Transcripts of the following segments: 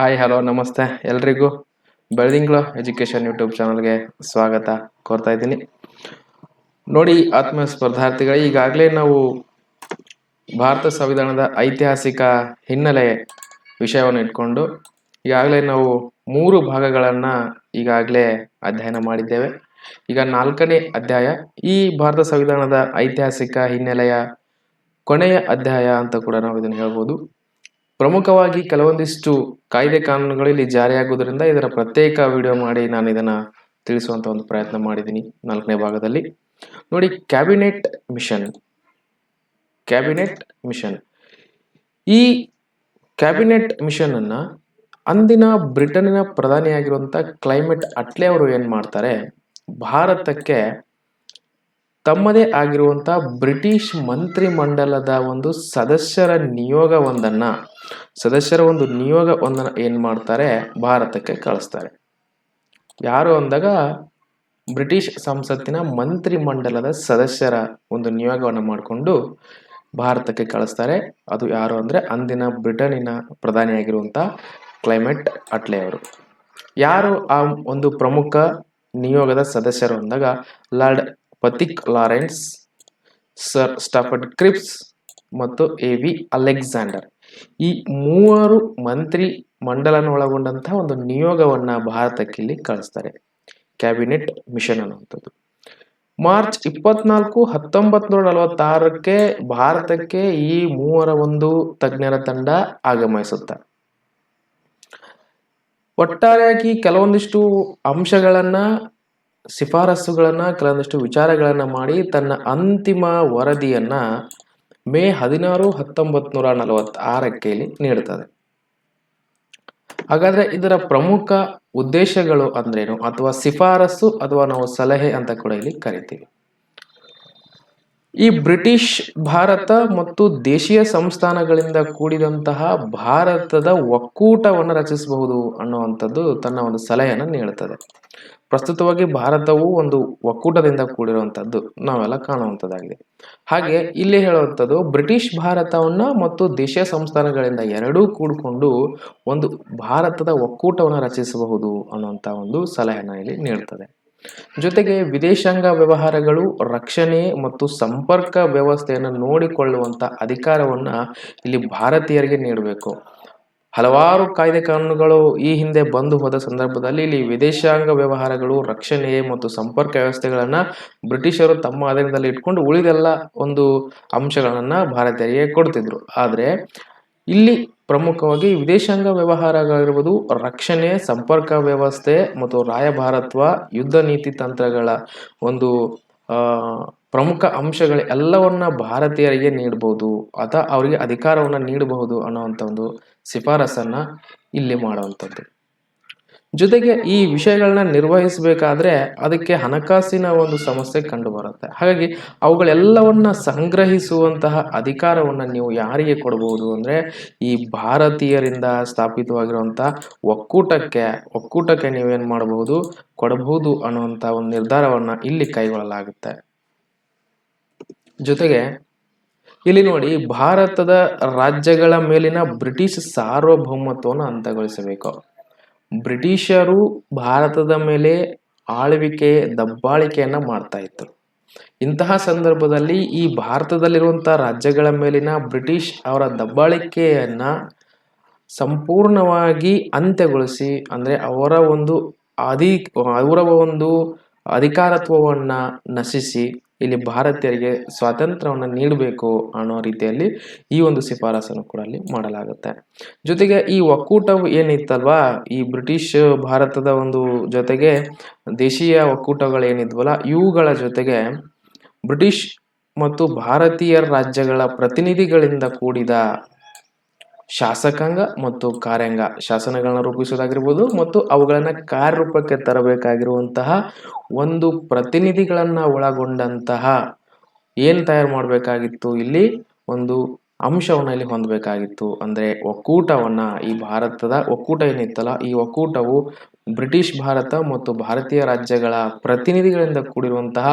Hi hello ನಮಸ್ತೆ. ಎಲ್ರಿಗೂ ಬೆಳದಿಂಗ್ಳು education YouTube ಚಾನಲ್ಗೆ ಸ್ವಾಗತ. ಕೋರ್ತಾ ಇದ್ದೀನಿ. ನೋಡಿ ಆತ್ಮ ಸ್ಪರ್ಧಾರ್ಥಿಗಳೇ ಈಗಾಗಲೇ ನಾವು ಭಾರತ ಸಂವಿಧಾನದ ಐತಿಹಾಸಿಕ ಹಿನ್ನೆಲೆ ವಿಷಯವನ್ನು ಇಟ್ಕೊಂಡು, ಈಗಾಗಲೇ ನಾವು ಮೂರು ಭಾಗಗಳನ್ನು ಈಗಾಗಲೇ ಅಧ್ಯಯನ ಮಾಡಿದ್ದೇವೆ. ಈಗ ನಾಲ್ಕನೇ ಅಧ್ಯಾಯ, ಈ ಭಾರತ ಸಂವಿಧಾನದ ಐತಿಹಾಸಿಕ ಹಿನ್ನೆಲೆಯ ಕೊನೆಯ ಅಧ್ಯಾಯ ಅಂತ ಕೂಡ ನಾವು ಇದನ್ನು ಹೇಳ್ಬೋದು. ಪ್ರಮುಖವಾಗಿ ಕೆಲವೊಂದಿಷ್ಟು ಕಾಯ್ದೆ ಕಾನೂನುಗಳು ಇಲ್ಲಿ ಜಾರಿಯಾಗುವುದರಿಂದ ಇದರ ಪ್ರತ್ಯೇಕ ವಿಡಿಯೋ ಮಾಡಿ ನಾನು ಇದನ್ನ ತಿಳಿಸುವಂತ ಒಂದು ಪ್ರಯತ್ನ ಮಾಡಿದ್ದೀನಿ ನಾಲ್ಕನೇ ಭಾಗದಲ್ಲಿ. ನೋಡಿ, ಕ್ಯಾಬಿನೆಟ್ ಮಿಷನ್. Cabinet mission. ಈ ಕ್ಯಾಬಿನೆಟ್ ಮಿಷನ್ ಅನ್ನ ಅಂದಿನ ಬ್ರಿಟನ್ನಿನ ಪ್ರಧಾನಿಯಾಗಿರುವಂತ ಕ್ಲೈಮೇಟ್ ಅಟ್ಲೆ ಅವರು ಏನ್ ಮಾಡ್ತಾರೆ? ಭಾರತಕ್ಕೆ ತಮ್ಮದೇ ಆಗಿರುವಂಥ ಬ್ರಿಟಿಷ್ ಮಂತ್ರಿ ಮಂಡಲದ ಒಂದು ಸದಸ್ಯರ ನಿಯೋಗವೊಂದನ್ನು, ಸದಸ್ಯರ ಒಂದು ನಿಯೋಗ ಒಂದನ್ನು ಏನು ಮಾಡ್ತಾರೆ? ಭಾರತಕ್ಕೆ ಕಳಿಸ್ತಾರೆ. ಯಾರು ಅಂದಾಗ? ಬ್ರಿಟಿಷ್ ಸಂಸತ್ತಿನ ಮಂತ್ರಿ ಮಂಡಲದ ಸದಸ್ಯರ ಒಂದು ನಿಯೋಗವನ್ನು ಮಾಡಿಕೊಂಡು ಭಾರತಕ್ಕೆ ಕಳಿಸ್ತಾರೆ. ಅದು ಯಾರು ಅಂದರೆ ಅಂದಿನ ಬ್ರಿಟನ್ನಿನ ಪ್ರಧಾನಿಯಾಗಿರುವಂಥ ಕ್ಲೈಮೇಟ್ ಅಟ್ಲೆ ಅವರು. ಯಾರು ಆ ಒಂದು ಪ್ರಮುಖ ನಿಯೋಗದ ಸದಸ್ಯರು ಅಂದಾಗ? Lord Pethick Lawrence sir Stafford Cripps ಮತ್ತು ಎ ವಿ ಅಲೆಕ್ಸಾಂಡರ್ ಈ ಮೂವರು ಮಂತ್ರಿ ಮಂಡಲನ ಒಳಗೊಂಡಂತಹ ಒಂದು ನಿಯೋಗವನ್ನ ಭಾರತಕ್ಕೆ ಇಲ್ಲಿ ಕಳಿಸ್ತಾರೆ. ಕ್ಯಾಬಿನೆಟ್ ಮಿಷನ್ ಅನ್ನುವಂಥದ್ದು. ಮಾರ್ಚ್ ಇಪ್ಪತ್ನಾಲ್ಕು ಹತ್ತೊಂಬತ್ ನೂರ ನಲವತ್ತಾರಕ್ಕೆ ಭಾರತಕ್ಕೆ ಈ ಮೂವರ ಒಂದು ತಜ್ಞರ ತಂಡ ಆಗಮಿಸುತ್ತೆ. ಒಟ್ಟಾರೆಯಾಗಿ ಕೆಲವೊಂದಿಷ್ಟು ಅಂಶಗಳನ್ನ ಶಿಫಾರಸುಗಳನ್ನ, ಕೆಲವೊಂದಿಷ್ಟು ವಿಚಾರಗಳನ್ನು ಮಾಡಿ ತನ್ನ ಅಂತಿಮ ವರದಿಯನ್ನು ಮೇ ಹದಿನಾರು ಹತ್ತೊಂಬತ್ತು ನೂರ ನಲವತ್ತಾರಕ್ಕೆ ಇಲ್ಲಿ ನೀಡುತ್ತದೆ. ಹಾಗಾದ್ರೆ ಇದರ ಪ್ರಮುಖ ಉದ್ದೇಶಗಳು ಅಂದ್ರೇನು? ಅಥವಾ ಶಿಫಾರಸು ಅಥವಾ ನಾವು ಸಲಹೆ ಅಂತ ಕೂಡ ಇಲ್ಲಿ ಕರಿತೀವಿ. ಈ ಬ್ರಿಟಿಷ್ ಭಾರತ ಮತ್ತು ದೇಶೀಯ ಸಂಸ್ಥಾನಗಳಿಂದ ಕೂಡಿದಂತಹ ಭಾರತದ ಒಕ್ಕೂಟವನ್ನು ರಚಿಸಬಹುದು ಅನ್ನುವಂಥದ್ದು ತನ್ನ ಒಂದು ಸಲಹೆಯನ್ನು ನೀಡುತ್ತದೆ. ಪ್ರಸ್ತುತವಾಗಿ ಭಾರತವು ಒಂದು ಒಕ್ಕೂಟದಿಂದ ಕೂಡಿರುವಂಥದ್ದು ನಾವೆಲ್ಲ ಕಾಣುವಂಥದ್ದಾಗಿದೆ ಹಾಗೆ ಇಲ್ಲಿ ಹೇಳುವಂಥದ್ದು ಬ್ರಿಟಿಷ್ ಭಾರತವನ್ನ ಮತ್ತು ದೇಶೀಯ ಸಂಸ್ಥಾನಗಳಿಂದ ಎರಡೂ ಕೂಡಿಕೊಂಡು ಒಂದು ಭಾರತದ ಒಕ್ಕೂಟವನ್ನು ರಚಿಸಬಹುದು ಅನ್ನುವಂಥ ಒಂದು ಸಲಹೆನ ಇಲ್ಲಿ ನೀಡುತ್ತದೆ ಜೊತೆಗೆ ವಿದೇಶಾಂಗ ವ್ಯವಹಾರಗಳು, ರಕ್ಷಣೆ ಮತ್ತು ಸಂಪರ್ಕ ವ್ಯವಸ್ಥೆಯನ್ನು ನೋಡಿಕೊಳ್ಳುವಂತ ಅಧಿಕಾರವನ್ನ ಇಲ್ಲಿ ಭಾರತೀಯರಿಗೆ ನೀಡಬೇಕು. ಹಲವಾರು ಕಾಯ್ದೆ ಕಾನೂನುಗಳು ಈ ಹಿಂದೆ ಬಂದು ಹೋದ ಸಂದರ್ಭದಲ್ಲಿ ಇಲ್ಲಿ ವಿದೇಶಾಂಗ ವ್ಯವಹಾರಗಳು, ರಕ್ಷಣೆ ಮತ್ತು ಸಂಪರ್ಕ ವ್ಯವಸ್ಥೆಗಳನ್ನ ಬ್ರಿಟಿಷರು ತಮ್ಮ ಅಧೀನದಲ್ಲಿ ಇಟ್ಕೊಂಡು ಉಳಿದೆಲ್ಲ ಒಂದು ಅಂಶಗಳನ್ನ ಭಾರತೀಯರಿಗೆ ಕೊಡ್ತಿದ್ರು. ಆದ್ರೆ ಇಲ್ಲಿ ಪ್ರಮುಖವಾಗಿ ವಿದೇಶಾಂಗ ವ್ಯವಹಾರಗಳಿರ್ಬೋದು ರಕ್ಷಣೆ, ಸಂಪರ್ಕ ವ್ಯವಸ್ಥೆ ಮತ್ತು ರಾಯಭಾರತ್ವ, ಯುದ್ಧ ನೀತಿ ತಂತ್ರಗಳ ಒಂದು ಪ್ರಮುಖ ಅಂಶಗಳ ಎಲ್ಲವನ್ನ ಭಾರತೀಯರಿಗೆ ನೀಡಬಹುದು ಅಥವಾ ಅವರಿಗೆ ಅಧಿಕಾರವನ್ನ ನೀಡಬಹುದು ಅನ್ನುವಂಥ ಒಂದು ಶಿಫಾರಸನ್ನ ಇಲ್ಲಿ ಮಾಡುವಂಥದ್ದು. ಜೊತೆಗೆ ಈ ವಿಷಯಗಳನ್ನ ನಿರ್ವಹಿಸಬೇಕಾದ್ರೆ ಅದಕ್ಕೆ ಹಣಕಾಸಿನ ಒಂದು ಸಮಸ್ಯೆ ಕಂಡು ಬರುತ್ತೆ ಹಾಗಾಗಿ ಅವುಗಳೆಲ್ಲವನ್ನ ಸಂಗ್ರಹಿಸುವಂತಹ ಅಧಿಕಾರವನ್ನ ನೀವು ಯಾರಿಗೆ ಕೊಡಬಹುದು ಅಂದ್ರೆ ಈ ಭಾರತೀಯರಿಂದ ಸ್ಥಾಪಿತವಾಗಿರುವಂತಹ ಒಕ್ಕೂಟಕ್ಕೆ ಒಕ್ಕೂಟಕ್ಕೆ ನೀವೇನು ಮಾಡಬಹುದು ಕೊಡಬಹುದು ಅನ್ನುವಂಥ ಒಂದು ನಿರ್ಧಾರವನ್ನ ಇಲ್ಲಿ ಕೈಗೊಳ್ಳಲಾಗುತ್ತೆ. ಜೊತೆಗೆ ಇಲ್ಲಿ ನೋಡಿ ಭಾರತದ ರಾಜ್ಯಗಳ ಮೇಲಿನ ಬ್ರಿಟಿಷ್ ಸಾರ್ವಭೌಮತ್ವವನ್ನು ಅಂತ್ಯಗೊಳಿಸಬೇಕು ಬ್ರಿಟಿಷರು ಭಾರತದ ಮೇಲೆ ಆಳ್ವಿಕೆ, ದಬ್ಬಾಳಿಕೆಯನ್ನ ಮಾಡ್ತಾ ಇದ್ರು ಇಂತಹ ಸಂದರ್ಭದಲ್ಲಿ ಈ ಭಾರತದಲ್ಲಿರುವಂತಹ ರಾಜ್ಯಗಳ ಮೇಲಿನ ಬ್ರಿಟಿಷ್ ಅವರ ದಬ್ಬಾಳಿಕೆಯನ್ನ ಸಂಪೂರ್ಣವಾಗಿ ಅಂತ್ಯಗೊಳಿಸಿ, ಅಂದ್ರೆ ಅವರ ಒಂದು ಅಧಿ ಅವರ ಒಂದು ಅಧಿಕಾರತ್ವವನ್ನ ನಶಿಸಿ ಇಲ್ಲಿ ಭಾರತೀಯರಿಗೆ ಸ್ವಾತಂತ್ರ್ಯವನ್ನು ನೀಡಬೇಕು ಅನ್ನೋ ರೀತಿಯಲ್ಲಿ ಈ ಒಂದು ಶಿಫಾರಸನ್ನು ಕೂಡ ಅಲ್ಲಿ ಮಾಡಲಾಗುತ್ತೆ. ಜೊತೆಗೆ ಈ ಒಕ್ಕೂಟವು ಏನಿತ್ತಲ್ವಾ? ಈ ಬ್ರಿಟಿಷ್ ಭಾರತದ ಒಂದು ಜೊತೆಗೆ ದೇಶೀಯ ಒಕ್ಕೂಟಗಳೇನಿದ್ವಲ್ಲ, ಇವುಗಳ ಜೊತೆಗೆ ಬ್ರಿಟಿಷ್ ಮತ್ತು ಭಾರತೀಯ ರಾಜ್ಯಗಳ ಪ್ರತಿನಿಧಿಗಳಿಂದ ಕೂಡಿದ ಶಾಸಕಾಂಗ ಮತ್ತು ಕಾರ್ಯಾಂಗ ಶಾಸನಗಳನ್ನ ರೂಪಿಸೋದಾಗಿರ್ಬೋದು ಮತ್ತು ಅವುಗಳನ್ನ ಕಾರ್ಯರೂಪಕ್ಕೆ ತರಬೇಕಾಗಿರುವಂತಹ ಒಂದು ಪ್ರತಿನಿಧಿಗಳನ್ನ ಒಳಗೊಂಡಂತಹ ಏನು ತಯಾರು ಮಾಡಬೇಕಾಗಿತ್ತು? ಇಲ್ಲಿ ಒಂದು ಅಂಶವನ್ನ ಇಲ್ಲಿ ಹೊಂದಬೇಕಾಗಿತ್ತು. ಅಂದ್ರೆ ಒಕ್ಕೂಟವನ್ನ ಈ ಭಾರತದ ಒಕ್ಕೂಟ ಏನಿತ್ತಲ್ಲ, ಈ ಒಕ್ಕೂಟವು ಬ್ರಿಟಿಷ್ ಭಾರತ ಮತ್ತು ಭಾರತೀಯ ರಾಜ್ಯಗಳ ಪ್ರತಿನಿಧಿಗಳಿಂದ ಕೂಡಿರುವಂತಹ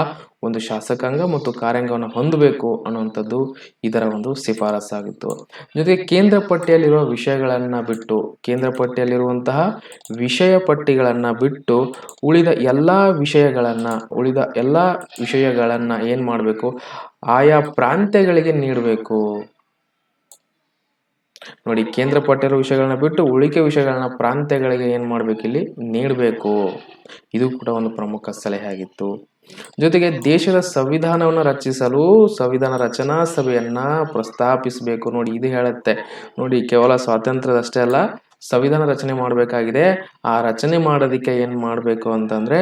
ಒಂದು ಶಾಸಕಾಂಗ ಮತ್ತು ಕಾರ್ಯಾಂಗವನ್ನು ಹೊಂದಬೇಕು ಅನ್ನುವಂಥದ್ದು ಇದರ ಒಂದು ಶಿಫಾರಸ್ಸಾಗಿತ್ತು. ಜೊತೆಗೆ ಕೇಂದ್ರ ಪಟ್ಟಿಯಲ್ಲಿರುವ ವಿಷಯಗಳನ್ನು ಬಿಟ್ಟು, ಕೇಂದ್ರ ಪಟ್ಟಿಯಲ್ಲಿರುವಂತಹ ವಿಷಯ ಪಟ್ಟಿಗಳನ್ನು ಬಿಟ್ಟು ಉಳಿದ ಎಲ್ಲ ವಿಷಯಗಳನ್ನು, ಉಳಿದ ಎಲ್ಲ ವಿಷಯಗಳನ್ನು ಏನು ಮಾಡಬೇಕು? ಆಯಾ ಪ್ರಾಂತ್ಯಗಳಿಗೆ ನೀಡಬೇಕು. ನೋಡಿ, ಕೇಂದ್ರ ಪಟ್ಟಿರೋ ವಿಷಯಗಳನ್ನ ಬಿಟ್ಟು ಉಳಿಕೆ ವಿಷಯಗಳನ್ನ ಪ್ರಾಂತ್ಯಗಳಿಗೆ ಏನು ಮಾಡಬೇಕು ಇಲ್ಲಿ? ನೀಡಬೇಕು. ಇದು ಕೂಡ ಒಂದು ಪ್ರಮುಖ ಸಲಹೆ ಆಗಿತ್ತು ಜೊತೆಗೆ ದೇಶದ ಸಂವಿಧಾನವನ್ನು ರಚಿಸಲು ಸಂವಿಧಾನ ರಚನಾ ಸಭೆಯನ್ನ ಪ್ರಸ್ತಾಪಿಸಬೇಕು ನೋಡಿ, ಇದು ಹೇಳುತ್ತೆ. ನೋಡಿ, ಕೇವಲ ಸ್ವಾತಂತ್ರ್ಯದಷ್ಟೇ ಅಲ್ಲ, ಸಂವಿಧಾನ ರಚನೆ ಮಾಡಬೇಕಾಗಿದೆ. ಆ ರಚನೆ ಮಾಡೋದಕ್ಕೆ ಏನು ಮಾಡಬೇಕು ಅಂತಂದ್ರೆ,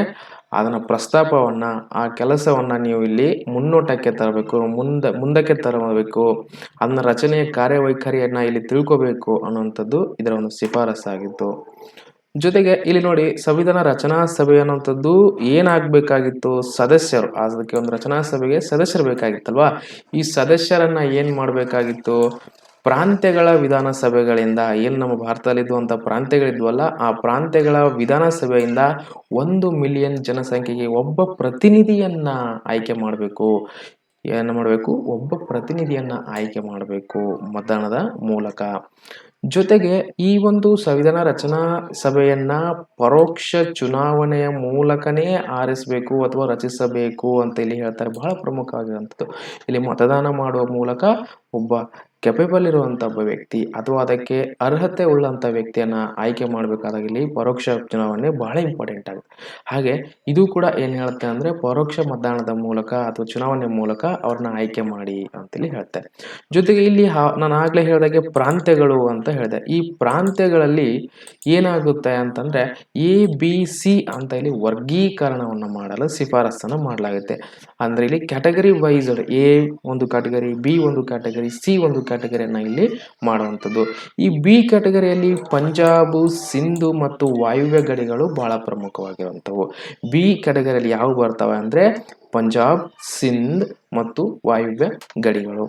ಅದನ್ನು ಪ್ರಸ್ತಾಪವನ್ನು, ಆ ಕೆಲಸವನ್ನ ನೀವು ಇಲ್ಲಿ ಮುನ್ನೋಟಕ್ಕೆ ತರಬೇಕು, ಮುಂದೆ, ಮುಂದಕ್ಕೆ ತರಬೇಕು. ಅದನ್ನ ರಚನೆಯ ಕಾರ್ಯವೈಖರಿಯನ್ನ ಇಲ್ಲಿ ತಿಳ್ಕೋಬೇಕು ಅನ್ನುವಂಥದ್ದು ಇದರ ಒಂದು ಶಿಫಾರಸ್ಸಾಗಿತ್ತು. ಜೊತೆಗೆ ಇಲ್ಲಿ ನೋಡಿ ಸಂವಿಧಾನ ರಚನಾ ಸಭೆ ಅನ್ನುವಂಥದ್ದು ಏನಾಗಬೇಕಾಗಿತ್ತು? ಸದಸ್ಯರು. ಅದಕ್ಕೆ ಒಂದು ರಚನಾ ಸಭೆಗೆ ಸದಸ್ಯರು ಬೇಕಾಗಿತ್ತಲ್ವಾ? ಈ ಸದಸ್ಯರನ್ನ ಏನು ಮಾಡಬೇಕಾಗಿತ್ತು? ಪ್ರಾಂತ್ಯಗಳ ವಿಧಾನಸಭೆಗಳಿಂದ, ಏನು ನಮ್ಮ ಭಾರತದಲ್ಲಿದ್ದುವಂಥ ಪ್ರಾಂತ್ಯಗಳಿದ್ವಲ್ಲ, ಆ ಪ್ರಾಂತ್ಯಗಳ ವಿಧಾನಸಭೆಯಿಂದ ಒಂದು ಮಿಲಿಯನ್ ಜನಸಂಖ್ಯೆಗೆ ಒಬ್ಬ ಪ್ರತಿನಿಧಿಯನ್ನ ಆಯ್ಕೆ ಮಾಡಬೇಕು. ಏನು ಮಾಡಬೇಕು? ಒಬ್ಬ ಪ್ರತಿನಿಧಿಯನ್ನ ಆಯ್ಕೆ ಮಾಡಬೇಕು ಮತದಾನದ ಮೂಲಕ. ಜೊತೆಗೆ ಈ ಒಂದು ಸಂವಿಧಾನ ರಚನಾ ಸಭೆಯನ್ನ ಪರೋಕ್ಷ ಚುನಾವಣೆಯ ಮೂಲಕನೇ ಆರಿಸಬೇಕು ಅಥವಾ ರಚಿಸಬೇಕು ಅಂತ ಇಲ್ಲಿ ಹೇಳ್ತಾರೆ. ಬಹಳ ಪ್ರಮುಖವಾಗಿರುವಂಥದ್ದು. ಇಲ್ಲಿ ಮತದಾನ ಮಾಡುವ ಮೂಲಕ ಒಬ್ಬ ಕೆಪೇಬಲ್ ಇರುವಂಥ ಒಬ್ಬ ವ್ಯಕ್ತಿ ಅಥವಾ ಅದಕ್ಕೆ ಅರ್ಹತೆ ಉಳ್ಳಂಥ ವ್ಯಕ್ತಿಯನ್ನ ಆಯ್ಕೆ ಮಾಡಬೇಕಾದಾಗ ಇಲ್ಲಿ ಪರೋಕ್ಷ ಚುನಾವಣೆ ಬಹಳ ಇಂಪಾರ್ಟೆಂಟ್ ಆಗುತ್ತೆ ಹಾಗೆ ಇದು ಕೂಡ ಏನು ಹೇಳುತ್ತೆ ಅಂದರೆ ಪರೋಕ್ಷ ಮತದಾನದ ಮೂಲಕ ಅಥವಾ ಚುನಾವಣೆ ಮೂಲಕ ಅವ್ರನ್ನ ಆಯ್ಕೆ ಮಾಡಿ ಅಂತೇಳಿ ಹೇಳ್ತಾರೆ ಜೊತೆಗೆ ಇಲ್ಲಿ ನಾನು ಆಗಲೇ ಹೇಳಿದಾಗೆ ಪ್ರಾಂತ್ಯಗಳು ಅಂತ ಹೇಳಿದೆ. ಈ ಪ್ರಾಂತ್ಯಗಳಲ್ಲಿ ಏನಾಗುತ್ತೆ ಅಂತಂದರೆ ಎ ಬಿ ಸಿ ಅಂತ ಇಲ್ಲಿ ವರ್ಗೀಕರಣವನ್ನು ಮಾಡಲು ಶಿಫಾರಸನ್ನು ಮಾಡಲಾಗುತ್ತೆ. ಅಂದರೆ ಇಲ್ಲಿ ಕ್ಯಾಟಗರಿ ವೈಸ್ ಎ ಒಂದು ಕ್ಯಾಟಗರಿ ಬಿ ಒಂದು ಕ್ಯಾಟಗರಿ ಸಿ ಒಂದು ಕ್ಯಾಟಗರಿಯನ್ನು ಇಲ್ಲಿ ಮಾಡುವಂಥದ್ದು. ಈ ಬಿ ಕ್ಯಾಟಗರಿಯಲ್ಲಿ ಪಂಜಾಬ್, ಸಿಂಧು ಮತ್ತು ವಾಯುವ್ಯ ಗಡಿಗಳು ಬಹಳ ಪ್ರಮುಖವಾಗಿರುವಂಥವು. ಬಿ ಕ್ಯಾಟಗರಿಯಲ್ಲಿ ಯಾವ ಬರ್ತವೆ ಅಂದರೆ ಪಂಜಾಬ್, ಸಿಂಧ್ ಮತ್ತು ವಾಯುವ್ಯ ಗಡಿಗಳು.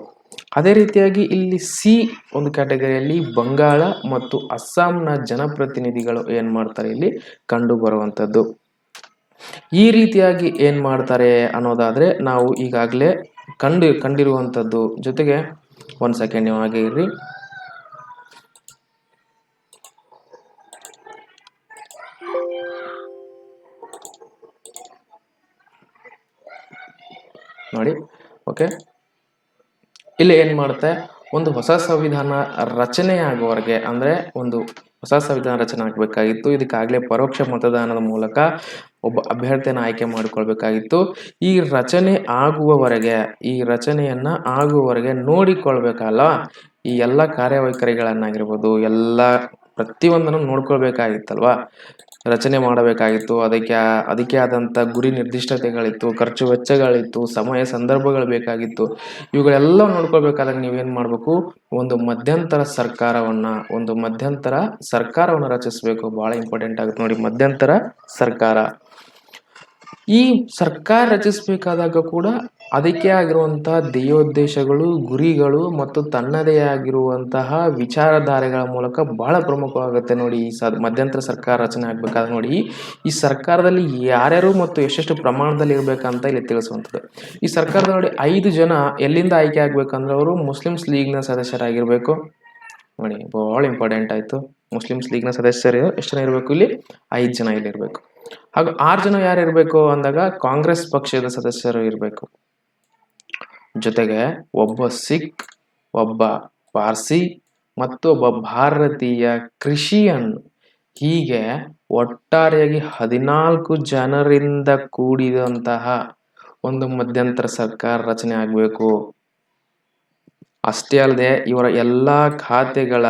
ಅದೇ ರೀತಿಯಾಗಿ ಇಲ್ಲಿ ಸಿ ಒಂದು ಕ್ಯಾಟಗರಿಯಲ್ಲಿ ಬಂಗಾಳ ಮತ್ತು ಅಸ್ಸಾಂನ ಜನಪ್ರತಿನಿಧಿಗಳು ಏನು ಮಾಡ್ತಾರೆ ಇಲ್ಲಿ? ಕಂಡು ಬರುವಂಥದ್ದು. ಈ ರೀತಿಯಾಗಿ ಏನು ಮಾಡ್ತಾರೆ ಅನ್ನೋದಾದರೆ ನಾವು ಈಗಾಗಲೇ ಕಂಡು, ಕಂಡಿರುವಂಥದ್ದು. ಜೊತೆಗೆ ಒಂದು ಸೆಕೆಂಡ್ ನೀವು ಹಾಗೆ ಇರ್ರಿ ನೋಡಿ ಓಕೆ ಇಲ್ಲಿ ಏನು ಮಾಡುತ್ತೆ? ಒಂದು ಹೊಸ ಸಂವಿಧಾನ ರಚನೆಯಾಗುವವರೆಗೆ ಅಂದ್ರೆ ಅಂದರೆ ಒಂದು ಹೊಸ ಸಂವಿಧಾನ ರಚನೆ ಆಗಬೇಕಾಗಿತ್ತು. ಇದಕ್ಕಾಗಲೇ ಪರೋಕ್ಷ ಮತದಾನದ ಮೂಲಕ ಒಬ್ಬ ಅಭ್ಯರ್ಥಿಯನ್ನು ಆಯ್ಕೆ ಮಾಡಿಕೊಳ್ಬೇಕಾಗಿತ್ತು. ಈ ರಚನೆ ಆಗುವವರೆಗೆ, ಈ ರಚನೆಯನ್ನ ಆಗುವವರೆಗೆ ನೋಡಿಕೊಳ್ಬೇಕಲ್ಲ? ಈ ಎಲ್ಲ ಕಾರ್ಯವೈಖರಿಗಳನ್ನಾಗಿರ್ಬೋದು, ಎಲ್ಲ ಪ್ರತಿಯೊಂದನ್ನು ನೋಡ್ಕೊಳ್ಬೇಕಾಗಿತ್ತಲ್ವಾ? ರಚನೆ ಮಾಡಬೇಕಾಗಿತ್ತು, ಅದಕ್ಕೆ ಅದಕ್ಕೆ ಆದಂಥ ಗುರಿ ನಿರ್ದಿಷ್ಟತೆಗಳಿತ್ತು, ಖರ್ಚು ವೆಚ್ಚಗಳಿತ್ತು, ಸಮಯ ಸಂದರ್ಭಗಳು ಬೇಕಾಗಿತ್ತು. ಇವುಗಳೆಲ್ಲ ನೋಡ್ಕೊಳ್ಬೇಕಾದಾಗ ನೀವೇನು ಮಾಡಬೇಕು? ಒಂದು ಮಧ್ಯಂತರ ಸರ್ಕಾರವನ್ನು, ಒಂದು ಮಧ್ಯಂತರ ಸರ್ಕಾರವನ್ನು ರಚಿಸಬೇಕು. ಭಾಳ ಇಂಪಾರ್ಟೆಂಟ್ ಆಗುತ್ತೆ ನೋಡಿ, ಮಧ್ಯಂತರ ಸರ್ಕಾರ. ಈ ಸರ್ಕಾರ ರಚಿಸಬೇಕಾದಾಗ ಕೂಡ ಅದಕ್ಕೆ ಆಗಿರುವಂತಹ ಧ್ಯೇಯೋದ್ದೇಶಗಳು ಗುರಿಗಳು ಮತ್ತು ತನ್ನದೇ ಆಗಿರುವಂತಹ ವಿಚಾರಧಾರೆಗಳ ಮೂಲಕ ಬಹಳ ಪ್ರಮುಖವಾಗುತ್ತೆ ನೋಡಿ ಈ ಸ ಮಧ್ಯಂತರ ಸರ್ಕಾರ ರಚನೆ ಆಗ್ಬೇಕಾದ್ರೆ ನೋಡಿ. ಈ ಸರ್ಕಾರದಲ್ಲಿ ಯಾರ್ಯಾರು ಮತ್ತು ಎಷ್ಟೆಷ್ಟು ಪ್ರಮಾಣದಲ್ಲಿ ಇರಬೇಕಂತ ಇಲ್ಲಿ ತಿಳಿಸುವಂಥದ್ದು. ಈ ಸರ್ಕಾರದ ನೋಡಿ ಐದು ಜನ ಎಲ್ಲಿಂದ ಆಯ್ಕೆ ಆಗ್ಬೇಕಂದ್ರೆ ಅವರು ಮುಸ್ಲಿಮ್ಸ್ ಲೀಗ್ನ ಸದಸ್ಯರಾಗಿರಬೇಕು. ನೋಡಿ ಭಾಳ ಇಂಪಾರ್ಟೆಂಟ್ ಆಯಿತು. ಮುಸ್ಲಿಮ್ಸ್ ಲೀಗ್ನ ಸದಸ್ಯರು ಎಷ್ಟು ಜನ ಇರಬೇಕು ಇಲ್ಲಿ? ಐದು ಜನ ಇಲ್ಲಿ ಇರಬೇಕು. ಹಾಗೂ ಆರು ಜನ ಯಾರು ಇರಬೇಕು ಅಂದಾಗ ಕಾಂಗ್ರೆಸ್ ಪಕ್ಷದ ಸದಸ್ಯರು ಇರಬೇಕು. ಜೊತೆಗೆ ಒಬ್ಬ ಸಿಖ್, ಒಬ್ಬ ಪಾರ್ಸಿ ಮತ್ತು ಒಬ್ಬ ಭಾರತೀಯ ಕ್ರಿಶ್ಚಿಯನ್ ಹೀಗೆ ಒಟ್ಟಾರೆಯಾಗಿ ಹದಿನಾಲ್ಕು ಜನರಿಂದ ಕೂಡಿದಂತಹ ಒಂದು ಮಧ್ಯಂತರ ಸರ್ಕಾರ ರಚನೆ ಆಗಬೇಕು. ಅಷ್ಟೇ ಅಲ್ಲದೆ ಇವರ ಎಲ್ಲ ಖಾತೆಗಳ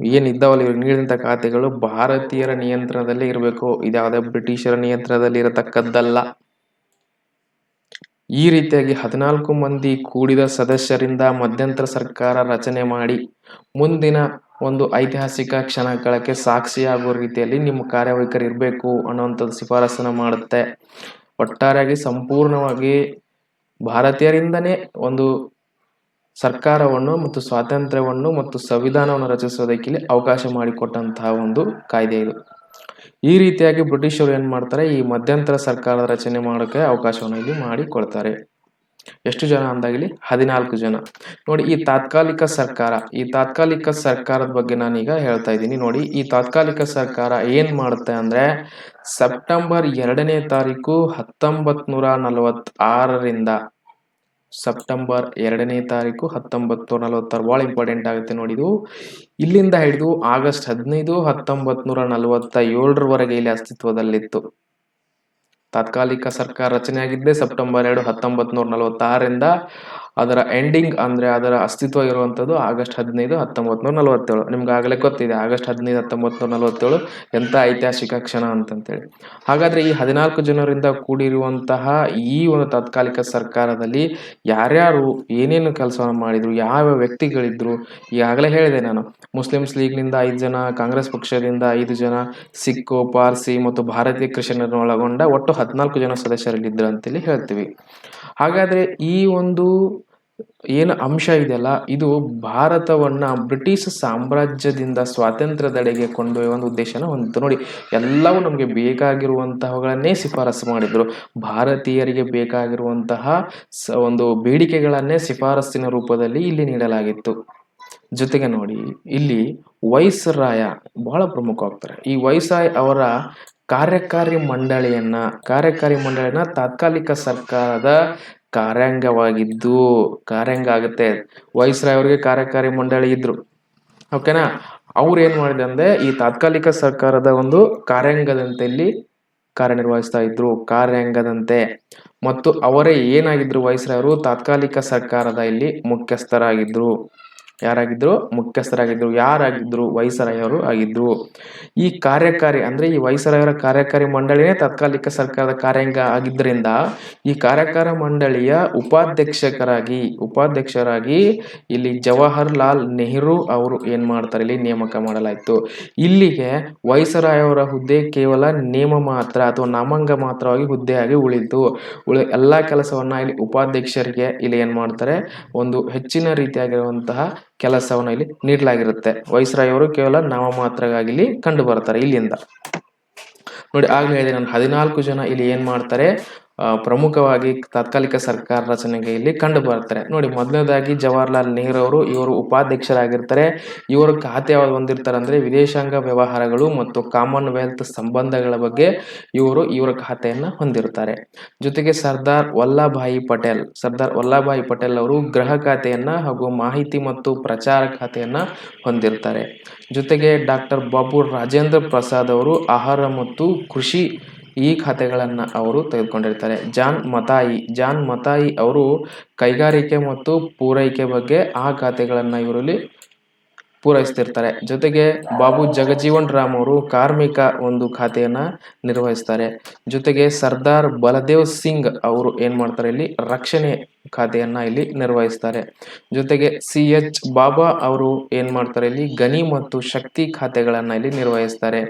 ಏನಿದ್ದಾವಲ್ಲ, ಇವ್ರಿಗೆ ನೀಡಿದಂಥ ಖಾತೆಗಳು ಭಾರತೀಯರ ನಿಯಂತ್ರಣದಲ್ಲಿ ಇರಬೇಕು. ಇದ್ಯಾವುದೇ ಬ್ರಿಟಿಷರ ನಿಯಂತ್ರಣದಲ್ಲಿ ಇರತಕ್ಕದ್ದಲ್ಲ ಈ ರೀತಿಯಾಗಿ ಹದಿನಾಲ್ಕು ಮಂದಿ ಕೂಡಿದ ಸದಸ್ಯರಿಂದ ಮಧ್ಯಂತರ ಸರ್ಕಾರ ರಚನೆ ಮಾಡಿ ಮುಂದಿನ ಒಂದು ಐತಿಹಾಸಿಕ ಕ್ಷಣಗಳಕ್ಕೆ ಸಾಕ್ಷಿಯಾಗುವ ರೀತಿಯಲ್ಲಿ ನಿಮ್ಮ ಕಾರ್ಯವೈಖರಿ ಇರಬೇಕು ಅನ್ನುವಂಥದ್ದು ಶಿಫಾರಸನ್ನು ಮಾಡುತ್ತೆ. ಒಟ್ಟಾರೆಯಾಗಿ ಸಂಪೂರ್ಣವಾಗಿ ಭಾರತೀಯರಿಂದನೇ ಒಂದು ಸರ್ಕಾರವನ್ನು ಮತ್ತು ಸ್ವಾತಂತ್ರ್ಯವನ್ನು ಮತ್ತು ಸಂವಿಧಾನವನ್ನು ರಚಿಸೋದಕ್ಕೆ ಅವಕಾಶ ಮಾಡಿಕೊಟ್ಟಂತಹ ಒಂದು ಕಾಯ್ದೆ ಇದು. ಈ ರೀತಿಯಾಗಿ ಬ್ರಿಟಿಷರು ಏನು ಮಾಡ್ತಾರೆ? ಈ ಮಧ್ಯಂತರ ಸರ್ಕಾರದ ರಚನೆ ಮಾಡೋಕ್ಕೆ ಅವಕಾಶವನ್ನು ಇಲ್ಲಿ ಮಾಡಿಕೊಳ್ತಾರೆ. ಎಷ್ಟು ಜನ ಅಂದಾಗಲಿ ಹದಿನಾಲ್ಕು ಜನ. ನೋಡಿ, ಈ ತಾತ್ಕಾಲಿಕ ಸರ್ಕಾರ, ಈ ತಾತ್ಕಾಲಿಕ ಸರ್ಕಾರದ ಬಗ್ಗೆ ನಾನೀಗ ಹೇಳ್ತಾ ಇದ್ದೀನಿ. ನೋಡಿ, ಈ ತಾತ್ಕಾಲಿಕ ಸರ್ಕಾರ ಏನ್ ಮಾಡುತ್ತೆ ಅಂದ್ರೆ, ಸೆಪ್ಟೆಂಬರ್ ಎರಡನೇ ತಾರೀಕು ಹತ್ತೊಂಬತ್ ನೂರ ನಲವತ್ತಾರರಿಂದ ಸೆಪ್ಟೆಂಬರ್ ಎರಡನೇ ತಾರೀಕು ಹತ್ತೊಂಬತ್ತು ನಲವತ್ತಾರು. ಭಾಳ ಇಂಪಾರ್ಟೆಂಟ್ ಆಗುತ್ತೆ ನೋಡಿದು ಇಲ್ಲಿಂದ ಹಿಡಿದು ಆಗಸ್ಟ್ ಹದಿನೈದು ಹತ್ತೊಂಬತ್ ನೂರ ನಲವತ್ತ ಏಳರವರೆಗೆ ಇಲ್ಲಿ ಅಸ್ತಿತ್ವದಲ್ಲಿತ್ತು. ತಾತ್ಕಾಲಿಕ ಸರ್ಕಾರ ರಚನೆಯಾಗಿದ್ದೇ ಸೆಪ್ಟೆಂಬರ್ ಎರಡು ಹತ್ತೊಂಬತ್ ನೂರ ನಲವತ್ತಾರರಿಂದ ಅದರ ಎಂಡಿಂಗ್ ಅಂದ್ರೆ ಅದರ ಅಸ್ತಿತ್ವ ಇರುವಂಥದ್ದು ಆಗಸ್ಟ್ ಹದಿನೈದು ಹತ್ತೊಂಬತ್ ನೂರ ನಲವತ್ತೇಳು. ನಿಮ್ಗೆ ಆಗಲೇ ಗೊತ್ತಿದೆ, ಆಗಸ್ಟ್ ಹದಿನೈದು ಹತ್ತೊಂಬತ್ ನೂರ ನಲವತ್ತೇಳು ಎಂಥ ಐತಿಹಾಸಿಕ ಕ್ಷಣ ಅಂತಂತೇಳಿ. ಹಾಗಾದ್ರೆ ಈ ಹದಿನಾಲ್ಕು ಜನರಿಂದ ಕೂಡಿರುವಂತಹ ಈ ಒಂದು ತಾತ್ಕಾಲಿಕ ಸರ್ಕಾರದಲ್ಲಿ ಯಾರ್ಯಾರು ಏನೇನು ಕೆಲಸವನ್ನು ಮಾಡಿದ್ರು, ಯಾವ ವ್ಯಕ್ತಿಗಳಿದ್ರು, ಈಗಾಗಲೇ ಹೇಳಿದೆ ನಾನು. ಮುಸ್ಲಿಮ್ಸ್ ಲೀಗ್ನಿಂದ ಐದು ಜನ, ಕಾಂಗ್ರೆಸ್ ಪಕ್ಷದಿಂದ ಐದು ಜನ, ಸಿಕ್ಕು, ಪಾರ್ಸಿ ಮತ್ತು ಭಾರತೀಯ ಕ್ರಿಶ್ಚಿಯನ್ನರನ್ನು ಒಳಗೊಂಡ ಒಟ್ಟು ಹದಿನಾಲ್ಕು ಜನ ಸದಸ್ಯರಲ್ಲಿದ್ದರು ಅಂತೇಳಿ ಹೇಳ್ತೀವಿ. ಹಾಗಾದ್ರೆ ಈ ಒಂದು ಏನು ಅಂಶ ಇದೆಯಲ್ಲ, ಇದು ಭಾರತವನ್ನು ಬ್ರಿಟಿಷ್ ಸಾಮ್ರಾಜ್ಯದಿಂದ ಸ್ವಾತಂತ್ರ್ಯದೆಡೆಗೆ ಕೊಂಡೊಯ್ಯುವ ಒಂದು ಉದ್ದೇಶನ ಹೊಂದಿತ್ತು. ನೋಡಿ, ಎಲ್ಲವೂ ನಮಗೆ ಬೇಕಾಗಿರುವಂತಹಗಳನ್ನೇ ಶಿಫಾರಸು ಮಾಡಿದರು. ಭಾರತೀಯರಿಗೆ ಬೇಕಾಗಿರುವಂತಹ ಸ ಒಂದು ಬೇಡಿಕೆಗಳನ್ನೇ ಶಿಫಾರಸ್ಸಿನ ರೂಪದಲ್ಲಿ ಇಲ್ಲಿ ನೀಡಲಾಗಿತ್ತು. ಜೊತೆಗೆ ನೋಡಿ, ಇಲ್ಲಿ ವೈಸ್ರಾಯ ಬಹಳ ಪ್ರಮುಖವಾಗ್ತಾರೆ. ಈ ವೈಸ್ರಾಯ್ ಅವರ ಕಾರ್ಯಕಾರಿ ಮಂಡಳಿಯನ್ನ ಕಾರ್ಯಕಾರಿ ಮಂಡಳಿಯನ್ನ ತಾತ್ಕಾಲಿಕ ಸರ್ಕಾರದ ಕಾರ್ಯಾಂಗವಾಗಿದ್ದು, ಕಾರ್ಯಾಂಗ ಆಗುತ್ತೆ. ವೈಸ್ರಾಯ್ ಅವರಿಗೆ ಕಾರ್ಯಕಾರಿ ಮಂಡಳಿ ಇದ್ರು. ಓಕೆನಾ? ಅವ್ರು ಏನ್ ಮಾಡಿದೆ ಅಂದ್ರೆ, ಈ ತಾತ್ಕಾಲಿಕ ಸರ್ಕಾರದ ಒಂದು ಕಾರ್ಯಾಂಗದಂತೆ ಇಲ್ಲಿ ಕಾರ್ಯನಿರ್ವಹಿಸ್ತಾ ಇದ್ರು, ಕಾರ್ಯಾಂಗದಂತೆ. ಮತ್ತು ಅವರೇ ಏನಾಗಿದ್ರು ವಯಸ್ಸರವರು ತಾತ್ಕಾಲಿಕ ಸರ್ಕಾರದ ಇಲ್ಲಿ ಮುಖ್ಯಸ್ಥರಾಗಿದ್ರು. ಯಾರಾಗಿದ್ರು ಮುಖ್ಯಸ್ಥರಾಗಿದ್ರು, ಯಾರಾಗಿದ್ರು ವೈಸರಾಯವರು ಆಗಿದ್ರು. ಈ ಕಾರ್ಯಕಾರಿ ಅಂದ್ರೆ ಈ ವೈಸರಾಯರ ಕಾರ್ಯಕಾರಿ ಮಂಡಳಿನೇ ತಾತ್ಕಾಲಿಕ ಸರ್ಕಾರದ ಕಾರ್ಯಾಂಗ ಆಗಿದ್ದರಿಂದ ಈ ಕಾರ್ಯಕಾರ ಮಂಡಳಿಯ ಉಪಾಧ್ಯಕ್ಷಕರಾಗಿ, ಉಪಾಧ್ಯಕ್ಷರಾಗಿ ಇಲ್ಲಿ ಜವಾಹರ್ಲಾಲ್ ನೆಹರು ಅವರು ಏನ್ ಮಾಡ್ತಾರೆ ಇಲ್ಲಿ ನೇಮಕ ಮಾಡಲಾಯಿತು. ಇಲ್ಲಿಗೆ ವೈಸರಾಯವರ ಹುದ್ದೆ ಕೇವಲ ನೇಮ ಮಾತ್ರ ಅಥವಾ ನಾಮಾಂಗ ಮಾತ್ರವಾಗಿ ಹುದ್ದೆಯಾಗಿ ಉಳಿತು. ಉಳಿ ಎಲ್ಲಾ ಕೆಲಸವನ್ನ ಇಲ್ಲಿ ಉಪಾಧ್ಯಕ್ಷರಿಗೆ ಇಲ್ಲಿ ಏನ್ ಮಾಡ್ತಾರೆ? ಒಂದು ಹೆಚ್ಚಿನ ರೀತಿಯಾಗಿರುವಂತಹ ಕೆಲಸವನ್ನ ಇಲ್ಲಿ ನೀಡಲಾಗಿರುತ್ತೆ. ವೈಸ್ರಾಯ್ ಅವರು ಕೇವಲ ನಾಮಮಾತ್ರಗಾಗಿ ಇಲ್ಲಿ ಕಂಡು ಬರ್ತಾರೆ ಇಲ್ಲಿಂದ. ನೋಡಿ ಆಗ್ಲೇ ಹೇಳಿದೆ ನಾನು ಹದಿನಾಲ್ಕು ಜನ ಇಲ್ಲಿ ಏನ್ ಮಾಡ್ತಾರೆ? ಪ್ರಮುಖವಾಗಿ ತಾತ್ಕಾಲಿಕ ಸರ್ಕಾರ ರಚನೆಗೆ ಇಲ್ಲಿ ಕಂಡು ಬರ್ತಾರೆ. ನೋಡಿ, ಮೊದಲನೇದಾಗಿ ಜವಾಹರ್ಲಾಲ್ ನೆಹರು ಅವರು ಇವರು ಉಪಾಧ್ಯಕ್ಷರಾಗಿರ್ತಾರೆ. ಇವರು ಖಾತೆ ಯಾವ್ದು ಹೊಂದಿರ್ತಾರೆ ಅಂದ್ರೆ ವಿದೇಶಾಂಗ ವ್ಯವಹಾರಗಳು ಮತ್ತು ಕಾಮನ್ವೆಲ್ತ್ ಸಂಬಂಧಗಳ ಬಗ್ಗೆ ಇವರು ಇವರ ಖಾತೆಯನ್ನ ಹೊಂದಿರ್ತಾರೆ. ಜೊತೆಗೆ ಸರ್ದಾರ್ ವಲ್ಲಭಾಯಿ ಪಟೇಲ್, ಸರ್ದಾರ್ ವಲ್ಲಭಾಯಿ ಪಟೇಲ್ ಅವರು ಗೃಹ ಖಾತೆಯನ್ನ ಹಾಗೂ ಮಾಹಿತಿ ಮತ್ತು ಪ್ರಚಾರ ಖಾತೆಯನ್ನ ಹೊಂದಿರ್ತಾರೆ. ಜೊತೆಗೆ ಡಾಕ್ಟರ್ ಬಾಬು ರಾಜೇಂದ್ರ ಪ್ರಸಾದ್ ಅವರು ಆಹಾರ ಮತ್ತು ಕೃಷಿ ಈ ಖಾತೆಗಳನ್ನು ಅವರು ತೆಗೆದುಕೊಂಡಿರ್ತಾರೆ. ಜಾನ್ ಮತಾಯಿ ಜಾನ್ ಮತಾಯಿ ಅವರು ಕೈಗಾರಿಕೆ ಮತ್ತು ಪೂರೈಕೆ ಬಗ್ಗೆ ಆ ಖಾತೆಗಳನ್ನ ಇವರಲ್ಲಿ ಪೂರೈಸ್ತಿರ್ತಾರೆ. ಜೊತೆಗೆ ಬಾಬು ಜಗಜೀವನ್ ರಾಮ್ ಅವರು ಕಾರ್ಮಿಕ ಒಂದು ಖಾತೆಯನ್ನು ನಿರ್ವಹಿಸ್ತಾರೆ. ಜೊತೆಗೆ ಸರ್ದಾರ್ ಬಲದೇವ್ ಸಿಂಗ್ ಅವರು ಏನು ಮಾಡ್ತಾರೆ ಇಲ್ಲಿ? ರಕ್ಷಣೆ ಖಾತೆಯನ್ನು ಇಲ್ಲಿ ನಿರ್ವಹಿಸ್ತಾರೆ. ಜೊತೆಗೆ ಸಿ ಎಚ್ ಬಾಬಾ ಅವರು ಏನು ಮಾಡ್ತಾರೆ ಇಲ್ಲಿ? ಗಣಿ ಮತ್ತು ಶಕ್ತಿ ಖಾತೆಗಳನ್ನು ಇಲ್ಲಿ ನಿರ್ವಹಿಸ್ತಾರೆ.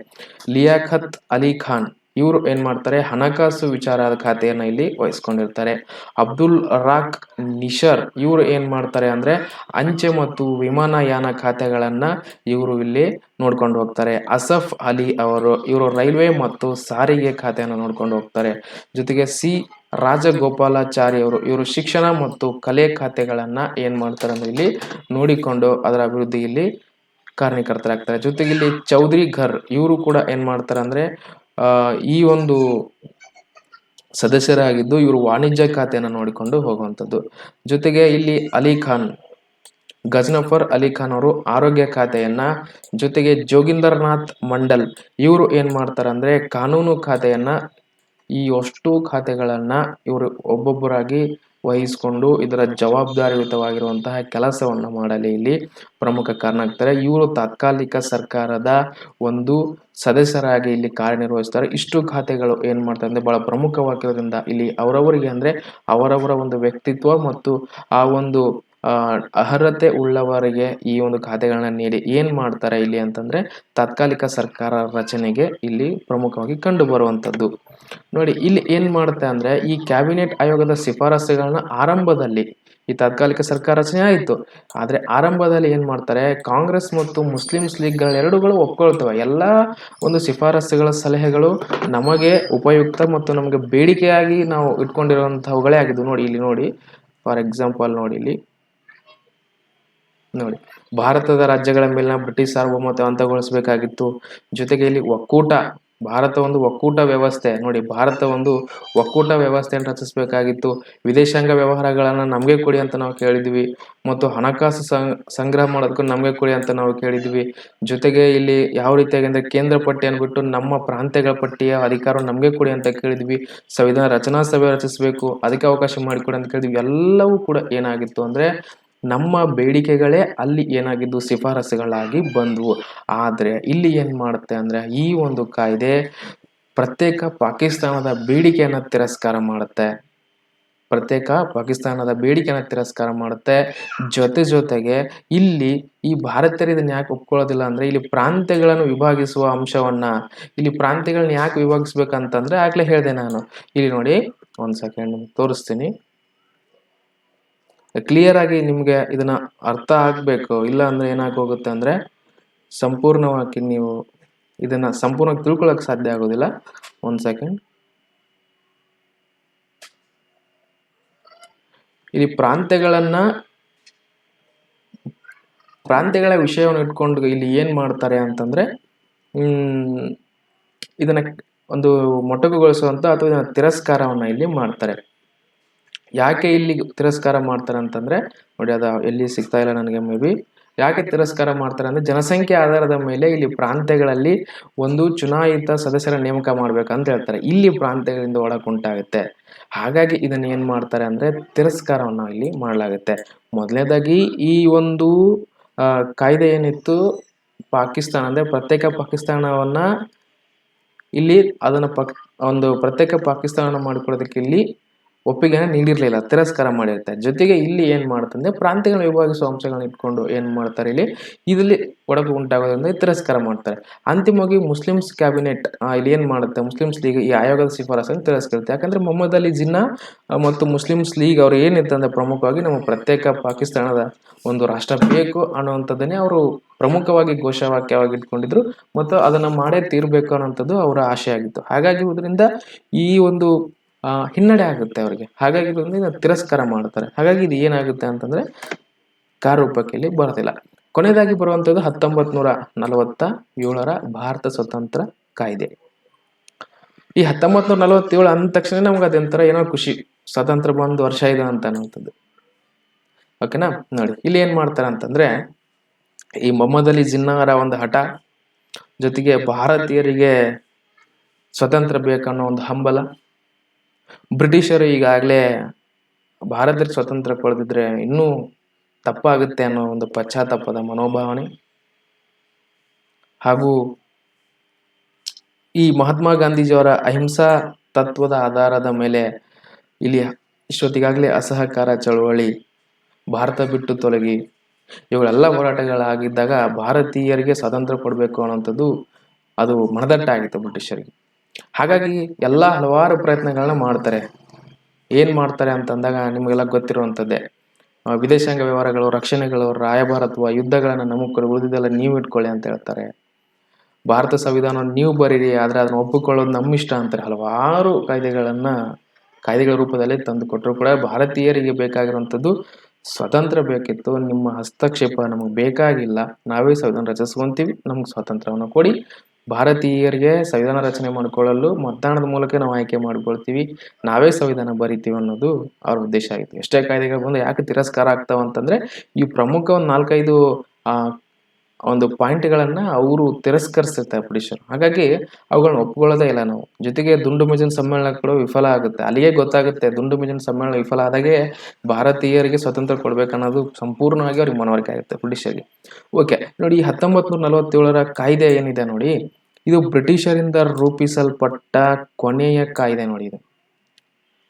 ಲಿಯಾಖತ್ ಅಲಿ ಖಾನ್ ಇವರು ಏನ್ ಮಾಡ್ತಾರೆ? ಹಣಕಾಸು ವಿಚಾರದ ಖಾತೆಯನ್ನ ಇಲ್ಲಿ ವಹಿಸ್ಕೊಂಡಿರ್ತಾರೆ. ಅಬ್ದುಲ್ ರಾಕ್ ನಿಶರ್ ಇವರು ಏನ್ ಮಾಡ್ತಾರೆ ಅಂದ್ರೆ ಅಂಚೆ ಮತ್ತು ವಿಮಾನಯಾನ ಖಾತೆಗಳನ್ನ ಇವರು ಇಲ್ಲಿ ನೋಡ್ಕೊಂಡು ಹೋಗ್ತಾರೆ. ಅಸಫ್ ಅಲಿ ಅವರು ಇವರು ರೈಲ್ವೆ ಮತ್ತು ಸಾರಿಗೆ ಖಾತೆಯನ್ನು ನೋಡ್ಕೊಂಡು ಹೋಗ್ತಾರೆ. ಜೊತೆಗೆ ಸಿ ರಾಜಗೋಪಾಲಾಚಾರಿ ಅವರು ಇವರು ಶಿಕ್ಷಣ ಮತ್ತು ಕಲೆ ಖಾತೆಗಳನ್ನ ಏನ್ ಮಾಡ್ತಾರೆ ಅಂದ್ರೆ ಇಲ್ಲಿ ನೋಡಿಕೊಂಡು ಅದರ ಅಭಿವೃದ್ಧಿ ಇಲ್ಲಿ ಕಾರ್ಯಕರ್ತರಾಗ್ತಾರೆ ಜೊತೆಗೆ ಇಲ್ಲಿ ಚೌಧರಿ ಘರ್ ಇವರು ಕೂಡ ಏನ್ ಮಾಡ್ತಾರೆ ಅಂದ್ರೆ ಈ ಒಂದು ಸದಸ್ಯರಾಗಿದ್ದು ಇವರು ವಾಣಿಜ್ಯ ಖಾತೆಯನ್ನು ನೋಡಿಕೊಂಡು ಹೋಗುವಂಥದ್ದು. ಜೊತೆಗೆ ಇಲ್ಲಿ ಅಲಿ ಖಾನ್, ಗಜ್ನಫರ್ ಅಲಿ ಖಾನ್ ಅವರು ಆರೋಗ್ಯ ಖಾತೆಯನ್ನ, ಜೊತೆಗೆ ಜೋಗಿಂದರ್ನಾಥ್ ಮಂಡಲ್ ಇವರು ಏನ್ ಮಾಡ್ತಾರೆ ಅಂದ್ರೆ ಕಾನೂನು ಖಾತೆಯನ್ನ, ಈ ಅಷ್ಟು ಖಾತೆಗಳನ್ನ ಇವರು ಒಬ್ಬೊಬ್ಬರಾಗಿ ವಹಿಸಿಕೊಂಡು ಇದರ ಜವಾಬ್ದಾರಿಯುತವಾಗಿರುವಂತಹ ಕೆಲಸವನ್ನು ಮಾಡಲಿ. ಇಲ್ಲಿ ಪ್ರಮುಖ ಕಾರಣ ಆಗ್ತಾರೆ, ಇವರು ತಾತ್ಕಾಲಿಕ ಸರ್ಕಾರದ ಒಂದು ಸದಸ್ಯರಾಗಿ ಇಲ್ಲಿ ಕಾರ್ಯನಿರ್ವಹಿಸ್ತಾರೆ. ಇಷ್ಟು ಖಾತೆಗಳು ಏನು ಮಾಡ್ತಾರೆ ಅಂದರೆ ಭಾಳ ಪ್ರಮುಖವಾಗಿರೋದ್ರಿಂದ ಇಲ್ಲಿ ಅವರವರಿಗೆ ಅಂದರೆ ಅವರವರ ಒಂದು ವ್ಯಕ್ತಿತ್ವ ಮತ್ತು ಆ ಒಂದು ಅರ್ಹತೆ ಉಳ್ಳವರಿಗೆ ಈ ಒಂದು ಖಾತೆಗಳನ್ನ ನೀಡಿ. ಏನ್ ಮಾಡ್ತಾರೆ ಇಲ್ಲಿ ಅಂತಂದ್ರೆ ತಾತ್ಕಾಲಿಕ ಸರ್ಕಾರ ರಚನೆಗೆ ಇಲ್ಲಿ ಪ್ರಮುಖವಾಗಿ ಕಂಡು ಬರುವಂತದ್ದು. ನೋಡಿ, ಇಲ್ಲಿ ಏನ್ ಮಾಡುತ್ತೆ ಅಂದ್ರೆ, ಈ ಕ್ಯಾಬಿನೆಟ್ ಆಯೋಗದ ಶಿಫಾರಸುಗಳನ್ನ ಆರಂಭದಲ್ಲಿ, ಈ ತಾತ್ಕಾಲಿಕ ಸರ್ಕಾರ ರಚನೆ ಆಯಿತು. ಆದರೆ ಆರಂಭದಲ್ಲಿ ಏನು ಮಾಡ್ತಾರೆ, ಕಾಂಗ್ರೆಸ್ ಮತ್ತು ಮುಸ್ಲಿಮ್ಸ್ ಲೀಗ್ಗಳೆರಡುಗಳು ಒಪ್ಕೊಳ್ತವೆ. ಎಲ್ಲ ಒಂದು ಶಿಫಾರಸುಗಳ ಸಲಹೆಗಳು ನಮಗೆ ಉಪಯುಕ್ತ ಮತ್ತು ನಮಗೆ ಬೇಡಿಕೆಯಾಗಿ ನಾವು ಇಟ್ಕೊಂಡಿರುವಂಥವುಗಳೇ ಆಗಿದ್ದು. ನೋಡಿ, ಇಲ್ಲಿ ನೋಡಿ, ಫಾರ್ ಎಕ್ಸಾಂಪಲ್ ನೋಡಿ ಇಲ್ಲಿ. ನೋಡಿ, ಭಾರತದ ರಾಜ್ಯಗಳ ಮೇಲಿನ ಬ್ರಿಟಿಷ್ ಸಾರ್ವಭೌಮತ್ವ ಅಂತಗೊಳಿಸಬೇಕಾಗಿತ್ತು ಜೊತೆಗೆ ಇಲ್ಲಿ ಒಕ್ಕೂಟ ಭಾರತ ಒಂದು ಒಕ್ಕೂಟ ವ್ಯವಸ್ಥೆ. ನೋಡಿ, ಭಾರತ ಒಂದು ಒಕ್ಕೂಟ ವ್ಯವಸ್ಥೆಯನ್ನು ರಚಿಸಬೇಕಾಗಿತ್ತು. ವಿದೇಶಾಂಗ ವ್ಯವಹಾರಗಳನ್ನು ನಮಗೆ ಕೊಡಿ ಅಂತ ನಾವು ಕೇಳಿದ್ವಿ. ಮತ್ತು ಹಣಕಾಸು ಸಂಗ್ರಹ ಮಾಡೋದಕ್ಕೂ ನಮಗೆ ಕೊಡಿ ಅಂತ ನಾವು ಕೇಳಿದ್ವಿ. ಜೊತೆಗೆ ಇಲ್ಲಿ ಯಾವ ರೀತಿಯಾಗಿ ಅಂದರೆ ಕೇಂದ್ರ ಪಟ್ಟಿ ಬಿಟ್ಟು ನಮ್ಮ ಪ್ರಾಂತ್ಯಗಳ ಪಟ್ಟಿಯ ಅಧಿಕಾರ ನಮಗೆ ಕೊಡಿ ಅಂತ ಕೇಳಿದ್ವಿ. ಸಂವಿಧಾನ ರಚನಾ ಸಭೆ ರಚಿಸಬೇಕು. ಅದಕ್ಕೆ ಅವಕಾಶ ಮಾಡಿಕೊಡಿ ಅಂತ ಕೇಳಿದ್ವಿ. ಎಲ್ಲವೂ ಕೂಡ ಏನಾಗಿತ್ತು ಅಂದರೆ ನಮ್ಮ ಬೇಡಿಕೆಗಳೇ ಅಲ್ಲಿ ಏನಾಗಿದ್ದು ಶಿಫಾರಸುಗಳಾಗಿ ಬಂದವು. ಆದರೆ ಇಲ್ಲಿ ಏನು ಮಾಡುತ್ತೆ ಅಂದರೆ ಈ ಒಂದು ಕಾಯ್ದೆ ಪ್ರತ್ಯೇಕ ಪಾಕಿಸ್ತಾನದ ಬೇಡಿಕೆಯನ್ನು ತಿರಸ್ಕಾರ ಮಾಡುತ್ತೆ. ಪ್ರತ್ಯೇಕ ಪಾಕಿಸ್ತಾನದ ಬೇಡಿಕೆಯನ್ನು ತಿರಸ್ಕಾರ ಮಾಡುತ್ತೆ. ಜೊತೆ ಜೊತೆಗೆ ಇಲ್ಲಿ ಈ ಭಾರತೀಯರು ಇದನ್ನು ಯಾಕೆ ಒಪ್ಕೊಳ್ಳೋದಿಲ್ಲ ಅಂದರೆ ಇಲ್ಲಿ ಪ್ರಾಂತ್ಯಗಳನ್ನು ವಿಭಾಗಿಸುವ ಅಂಶವನ್ನು, ಇಲ್ಲಿ ಪ್ರಾಂತ್ಯಗಳನ್ನ ಯಾಕೆ ವಿಭಾಗಿಸ್ಬೇಕಂತಂದರೆ ಆಗ್ಲೇ ಹೇಳಿದೆ ನಾನು. ಇಲ್ಲಿ ನೋಡಿ ಒಂದು ಸೆಕೆಂಡ್ ತೋರಿಸ್ತೀನಿ. ಕ್ಲಿಯರ್ ಆಗಿ ನಿಮಗೆ ಇದನ್ನ ಅರ್ಥ ಆಗಬೇಕು. ಇಲ್ಲ ಅಂದ್ರೆ ಏನಾಗೋಗುತ್ತೆ ಅಂದ್ರೆ ಸಂಪೂರ್ಣವಾಗಿ ನೀವು ಇದನ್ನ ಸಂಪೂರ್ಣವಾಗಿ ತಿಳ್ಕೊಳಕ್ ಸಾಧ್ಯ ಆಗೋದಿಲ್ಲ. ಒಂದು ಸೆಕೆಂಡ್ ಇಲ್ಲಿ ಪ್ರಾಂತ್ಯಗಳನ್ನ ಪ್ರಾಂತ್ಯಗಳ ವಿಷಯವನ್ನು ಇಟ್ಕೊಂಡು ಇಲ್ಲಿ ಏನ್ ಮಾಡ್ತಾರೆ ಅಂತಂದ್ರೆ ಇದನ್ನ ಒಂದು ಮೊಟಕುಗೊಳಿಸುವಂತ ಅಥವಾ ಇದನ್ನ ತಿರಸ್ಕಾರವನ್ನ ಇಲ್ಲಿ ಮಾಡ್ತಾರೆ. ಯಾಕೆ ಇಲ್ಲಿ ತಿರಸ್ಕಾರ ಮಾಡ್ತಾರೆ ಅಂತಂದ್ರೆ ನೋಡಿ ಅದ ಎಲ್ಲಿ ಸಿಗ್ತಾ ಇಲ್ಲ ನನಗೆ ಮೇ ಬಿ ಯಾಕೆ ತಿರಸ್ಕಾರ ಮಾಡ್ತಾರೆ ಅಂದ್ರೆ ಜನಸಂಖ್ಯೆ ಆಧಾರದ ಮೇಲೆ ಇಲ್ಲಿ ಪ್ರಾಂತ್ಯಗಳಲ್ಲಿ ಒಂದು ಚುನಾಯಿತ ಸದಸ್ಯರ ನೇಮಕ ಮಾಡ್ಬೇಕಂತ ಹೇಳ್ತಾರೆ. ಇಲ್ಲಿ ಪ್ರಾಂತ್ಯಗಳಿಂದ ಒಳಗುಂಟಾಗುತ್ತೆ ಹಾಗಾಗಿ ಇದನ್ನ ಏನ್ ಮಾಡ್ತಾರೆ ಅಂದ್ರೆ ತಿರಸ್ಕಾರವನ್ನ ಇಲ್ಲಿ ಮಾಡಲಾಗುತ್ತೆ. ಮೊದಲನೇದಾಗಿ ಈ ಒಂದು ಕಾಯ್ದೆ ಏನಿತ್ತು ಪಾಕಿಸ್ತಾನ ಅಂದ್ರೆ ಪ್ರತ್ಯೇಕ ಪಾಕಿಸ್ತಾನವನ್ನ ಇಲ್ಲಿ ಅದನ್ನ ಪಕ್ ಒಂದು ಪ್ರತ್ಯೇಕ ಪಾಕಿಸ್ತಾನ ಮಾಡಿಕೊಳ್ಳೋದಕ್ಕೆ ಇಲ್ಲಿ ಒಪ್ಪಿಗೆನ ನೀಡಿರಲಿಲ್ಲ, ತಿರಸ್ಕಾರ ಮಾಡಿರುತ್ತೆ ಜೊತೆಗೆ ಇಲ್ಲಿ ಏನು ಮಾಡುತ್ತಂದ್ರೆ ಪ್ರಾಂತ್ಯಗಳ ವಿಭಾಗಿಸುವ ಅಂಶಗಳನ್ನ ಇಟ್ಕೊಂಡು ಏನು ಮಾಡ್ತಾರೆ ಇಲ್ಲಿ ಇದರಲ್ಲಿ ಒಡಕು ಉಂಟಾಗೋದ್ರಿಂದ ತಿರಸ್ಕಾರ ಮಾಡ್ತಾರೆ. ಅಂತಿಮವಾಗಿ ಮುಸ್ಲಿಮ್ಸ್ ಕ್ಯಾಬಿನೆಟ್ ಇಲ್ಲಿ ಏನು ಮಾಡುತ್ತೆ, ಮುಸ್ಲಿಮ್ಸ್ ಲೀಗ್ ಈ ಆಯೋಗದ ಶಿಫಾರಸನ್ನು ತಿರಸ್ಕರಿಸುತ್ತೆ. ಯಾಕಂದ್ರೆ ಮೊಹಮ್ಮದ್ ಅಲಿ ಜಿನ್ನಾ ಮತ್ತು ಮುಸ್ಲಿಮ್ಸ್ ಲೀಗ್ ಅವರು ಏನಿತ್ತಂದ್ರೆ ಪ್ರಮುಖವಾಗಿ ನಮ್ಮ ಪ್ರತ್ಯೇಕ ಪಾಕಿಸ್ತಾನದ ಒಂದು ರಾಷ್ಟ್ರ ಬೇಕು ಅನ್ನುವಂಥದ್ದನ್ನೇ ಅವರು ಪ್ರಮುಖವಾಗಿ ಘೋಷವಾಕ್ಯವಾಗಿ ಇಟ್ಕೊಂಡಿದ್ರು ಮತ್ತು ಅದನ್ನು ಮಾಡೇ ತೀರ್ಬೇಕು ಅನ್ನೋಂಥದ್ದು ಅವರ ಆಶೆ ಆಗಿತ್ತು ಹಾಗಾಗಿ ಇದರಿಂದ ಈ ಒಂದು ಹಿನ್ನಡೆ ಆಗುತ್ತೆ ಅವರಿಗೆ. ಹಾಗಾಗಿ ಇದನ್ನ ತಿರಸ್ಕಾರ ಮಾಡ್ತಾರೆ. ಹಾಗಾಗಿ ಇದು ಏನಾಗುತ್ತೆ ಅಂತಂದ್ರೆ ಕಾರ್ಯರೂಪಕ್ಕೆ ಇಲ್ಲಿ ಬರೋದಿಲ್ಲ. ಕೊನೆಯದಾಗಿ ಬರುವಂಥದ್ದು ಹತ್ತೊಂಬತ್ ನೂರ ನಲವತ್ತ ಏಳರ ಭಾರತ ಸ್ವತಂತ್ರ ಕಾಯ್ದೆ. ಈ ಹತ್ತೊಂಬತ್ ನೂರ ನಲವತ್ತೇಳು ಅಂದ ತಕ್ಷಣ ನಮ್ಗೆ ಅದೊಂಥರ ಏನೋ ಖುಷಿ. ಸ್ವತಂತ್ರ ಬಂದು ವರ್ಷ ಇದೆ ಅಂತ ಅನ್ನೋಂಥದ್ದು ಓಕೆನಾ ನೋಡಿ, ಇಲ್ಲಿ ಏನು ಮಾಡ್ತಾರೆ ಅಂತಂದ್ರೆ ಈ ಮೊಹಮ್ಮದ್ ಅಲಿ ಜಿನ್ನಾರ ಒಂದು ಹಠ ಜೊತೆಗೆ ಭಾರತೀಯರಿಗೆ ಸ್ವತಂತ್ರ ಬೇಕನ್ನೋ ಒಂದು ಹಂಬಲ ಬ್ರಿಟಿಷರು ಈಗಾಗಲೇ ಭಾರತಕ್ಕೆ ಸ್ವತಂತ್ರ ಪಡೆದಿದ್ರೆ ಇನ್ನೂ ತಪ್ಪಾಗುತ್ತೆ ಅನ್ನೋ ಒಂದು ಪಶ್ಚಾತ್ತಾಪದ ಮನೋಭಾವನೆ. ಹಾಗೂ ಈ ಮಹಾತ್ಮ ಗಾಂಧೀಜಿಯವರ ಅಹಿಂಸಾ ತತ್ವದ ಆಧಾರದ ಮೇಲೆ ಇಲ್ಲಿ ಇಷ್ಟೊತ್ತಿಗಾಗಲೇ ಅಸಹಕಾರ ಚಳವಳಿ, ಭಾರತ ಬಿಟ್ಟು ತೊಲಗಿ, ಇವುಗಳೆಲ್ಲ ಹೋರಾಟಗಳಾಗಿದ್ದಾಗ ಭಾರತೀಯರಿಗೆ ಸ್ವಾತಂತ್ರ್ಯ ಕೊಡಬೇಕು ಅನ್ನೋಂಥದ್ದು ಅದು ಮನದಟ್ಟಾಗಿತ್ತು ಬ್ರಿಟಿಷರಿಗೆ. ಹಾಗಾಗಿ ಎಲ್ಲ ಹಲವಾರು ಪ್ರಯತ್ನಗಳನ್ನ ಮಾಡ್ತಾರೆ. ಏನ್ ಮಾಡ್ತಾರೆ ಅಂತಂದಾಗ ನಿಮಗೆಲ್ಲ ಗೊತ್ತಿರುವಂಥದ್ದೇ ವಿದೇಶಾಂಗ ವ್ಯವಹಾರಗಳು, ರಕ್ಷಣೆಗಳು, ರಾಯಭಾರತ್ವ ಯುದ್ಧಗಳನ್ನ ನಮಗೆ ಉಳಿದಿದ್ದೆಲ್ಲ ನೀವು ಇಟ್ಕೊಳ್ಳಿ ಅಂತ ಹೇಳ್ತಾರೆ. ಭಾರತ ಸಂವಿಧಾನ ನೀವು ಬರೀರಿ, ಆದ್ರೆ ಅದನ್ನ ಒಪ್ಪಿಕೊಳ್ಳೋದು ನಮ್ಮ ಇಷ್ಟ ಅಂತಾರೆ. ಹಲವಾರು ಕಾಯ್ದೆಗಳನ್ನ ಕಾಯ್ದೆಗಳ ರೂಪದಲ್ಲಿ ತಂದು ಕೊಟ್ಟರು ಕೂಡ ಭಾರತೀಯರಿಗೆ ಬೇಕಾಗಿರುವಂಥದ್ದು ಸ್ವತಂತ್ರ ಬೇಕಿತ್ತು. ನಿಮ್ಮ ಹಸ್ತಕ್ಷೇಪ ನಮಗೆ ಬೇಕಾಗಿಲ್ಲ. ನಾವೇ ಸಂವಿಧಾನ ರಚಿಸ್ಕೊಂತೀವಿ, ನಮ್ಗೆ ಸ್ವಾತಂತ್ರ್ಯವನ್ನು ಕೊಡಿ. ಭಾರತೀಯರಿಗೆ ಸಂವಿಧಾನ ರಚನೆ ಮಾಡಿಕೊಳ್ಳಲು ಮತದಾನದ ಮೂಲಕ ನಾವು ಆಯ್ಕೆ ಮಾಡಿಕೊಳ್ತೀವಿ. ನಾವೇ ಸಂವಿಧಾನ ಬರಿತೀವಿ ಅನ್ನೋದು ಅವ್ರ ಉದ್ದೇಶ ಆಗಿತ್ತು ಎಷ್ಟೇ ಕಾಯ್ದೆಗಳು ಬಂದು ಯಾಕೆ ತಿರಸ್ಕಾರ ಆಗ್ತಾವ ಅಂತಂದ್ರೆ ಈ ಪ್ರಮುಖ ಒಂದು ನಾಲ್ಕೈದು, ಆ ಒಂದು ಪಾಯಿಂಟ್ಗಳನ್ನು ಅವರು ತಿರಸ್ಕರಿಸಿರ್ತಾರೆ ಬ್ರಿಟಿಷರು ಹಾಗಾಗಿ ಅವುಗಳನ್ನ ಒಪ್ಕೊಳ್ಳೋದೇ ಇಲ್ಲ ನಾವು. ಜೊತೆಗೆ ದುಂಡು ಮೇಜಿನ ಸಮ್ಮೇಳನ ಕೂಡ ವಿಫಲ ಆಗುತ್ತೆ. ಅಲ್ಲಿಗೆ ಗೊತ್ತಾಗುತ್ತೆ, ದುಂಡು ಮೇಜಿನ ಸಮ್ಮೇಳನ ವಿಫಲ ಆದಾಗೆ ಭಾರತೀಯರಿಗೆ ಸ್ವತಂತ್ರ ಕೊಡಬೇಕನ್ನೋದು ಸಂಪೂರ್ಣವಾಗಿ ಅವ್ರಿಗೆ ಮನವರಿಕೆ ಆಗುತ್ತೆ ಬ್ರಿಟಿಷರಿಗೆ ಓಕೆ, ನೋಡಿ ಈ ಹತ್ತೊಂಬತ್ತು ನೂರ ನಲವತ್ತೇಳರ ಕಾಯ್ದೆ ಏನಿದೆ ನೋಡಿ. ಇದು ಬ್ರಿಟಿಷರಿಂದ ರೂಪಿಸಲ್ಪಟ್ಟ ಕೊನೆಯ ಕಾಯ್ದೆ ನೋಡಿ ಇದು.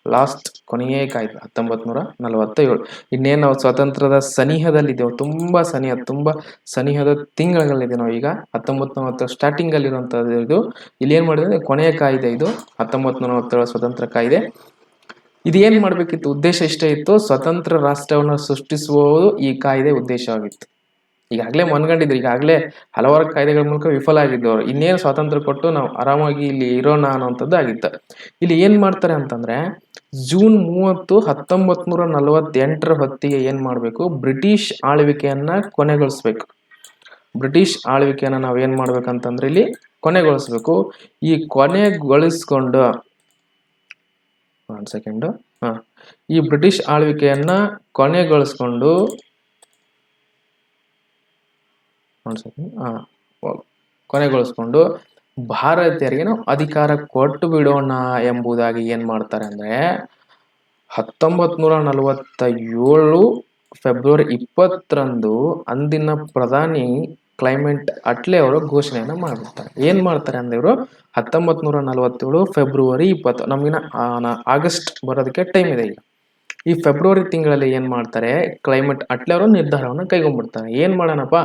ಲಾಸ್ಟ್ ಕೊನೆಯೇ ಕಾಯ್ದೆ ಹತ್ತೊಂಬತ್ ನೂರ ನಲವತ್ತೇಳು. ಇನ್ನೇನು ನಾವು ಸ್ವಾತಂತ್ರ್ಯದ ಸನಿಹದಲ್ಲಿದ್ದೇವೆ, ತುಂಬ ಸನಿಹ, ತುಂಬ ಸನಿಹದ ತಿಂಗಳಲ್ಲಿದೆ ನಾವು ಈಗ ಹತ್ತೊಂಬತ್ ನಲವತ್ತ ಸ್ಟಾರ್ಟಿಂಗ್ ಅಲ್ಲಿ ಇರುವಂತದ್ದು ಇದು ಇಲ್ಲಿ ಏನ್ ಮಾಡಿದ್ರೆ ಕೊನೆಯ ಕಾಯ್ದೆ ಇದು ಹತ್ತೊಂಬತ್ ನೂರ ನಲವತ್ತೇಳು ಸ್ವತಂತ್ರ ಕಾಯ್ದೆ. ಇದು ಏನ್ ಮಾಡ್ಬೇಕಿತ್ತು? ಉದ್ದೇಶ ಇಷ್ಟೇ ಇತ್ತು ಸ್ವತಂತ್ರ ರಾಷ್ಟ್ರವನ್ನು ಸೃಷ್ಟಿಸುವುದು ಈ ಕಾಯ್ದೆ ಉದ್ದೇಶವಾಗಿತ್ತು ಈಗಾಗಲೇ ಮನ್ಗಂಡಿದ್ರು ಈಗಾಗಲೇ ಹಲವಾರು ಕಾಯ್ದೆಗಳ ಮೂಲಕ ವಿಫಲ ಆಗಿದ್ದವರು. ಇನ್ನೇನು ಸ್ವಾತಂತ್ರ್ಯ ಕೊಟ್ಟು ನಾವು ಆರಾಮಾಗಿ ಇಲ್ಲಿ ಇರೋಣ ಅನ್ನೋಂಥದ್ದು ಆಗಿತ್ತು. ಇಲ್ಲಿ ಏನು ಮಾಡ್ತಾರೆ ಅಂತಂದ್ರೆ ಜೂನ್ ಮೂವತ್ತು ಹತ್ತೊಂಬತ್ ನೂರ ನಲವತ್ತೆಂಟರ ಹೊತ್ತಿಗೆ ಏನ್ ಮಾಡಬೇಕು? ಬ್ರಿಟಿಷ್ ಆಳ್ವಿಕೆಯನ್ನ ಕೊನೆಗೊಳಿಸ್ಬೇಕು. ಬ್ರಿಟಿಷ್ ಆಳ್ವಿಕೆಯನ್ನ ನಾವ್ ಏನ್ ಮಾಡ್ಬೇಕಂತಂದ್ರೆ ಇಲ್ಲಿ ಕೊನೆಗೊಳಿಸ್ಬೇಕು. ಈ ಕೊನೆಗೊಳಿಸ್ಕೊಂಡು ಒಂದ್ ಸೆಕೆಂಡ್ ಹಾ. ಈ ಬ್ರಿಟಿಷ್ ಆಳ್ವಿಕೆಯನ್ನ ಕೊನೆಗೊಳಿಸ್ಕೊಂಡು ಒಂದ್ ಸೆಕೆಂಡ್ ಹಾ. ಕೊನೆಗೊಳಿಸ್ಕೊಂಡು ಭಾರತೀಯರಿಗೆ ಅಧಿಕಾರ ಕೊಟ್ಟು ಬಿಡೋಣ ಎಂಬುದಾಗಿ ಏನ್ ಮಾಡ್ತಾರೆ ಅಂದ್ರೆ ಹತ್ತೊಂಬತ್ ನೂರ ನಲವತ್ತ ಏಳು ಫೆಬ್ರವರಿ ಇಪ್ಪತ್ತರಂದು ಅಂದಿನ ಪ್ರಧಾನಿ ಕ್ಲೈಮೆಂಟ್ ಅಟ್ಲೆ ಅವರು ಘೋಷಣೆಯನ್ನ ಮಾಡ್ಬಿಡ್ತಾರೆ. ಏನ್ ಮಾಡ್ತಾರೆ ಅಂದ್ರೆ ಇವರು ಹತ್ತೊಂಬತ್ ನೂರ ನಲವತ್ತೇಳು ಫೆಬ್ರವರಿ ಇಪ್ಪತ್ತು ನಮಗಿನ ಆಗಸ್ಟ್ ಬರೋದಕ್ಕೆ ಟೈಮ್ ಇದೆ ಈಗ. ಈ ಫೆಬ್ರವರಿ ತಿಂಗಳಲ್ಲಿ ಏನು ಮಾಡ್ತಾರೆ? ಕ್ಲೈಮೇಟ್ ಅಟ್ಲೆ ಅವರು ನಿರ್ಧಾರವನ್ನು ಕೈಗೊಂಡ್ಬಿಡ್ತಾರೆ. ಏನು ಮಾಡೋಣಪ್ಪ?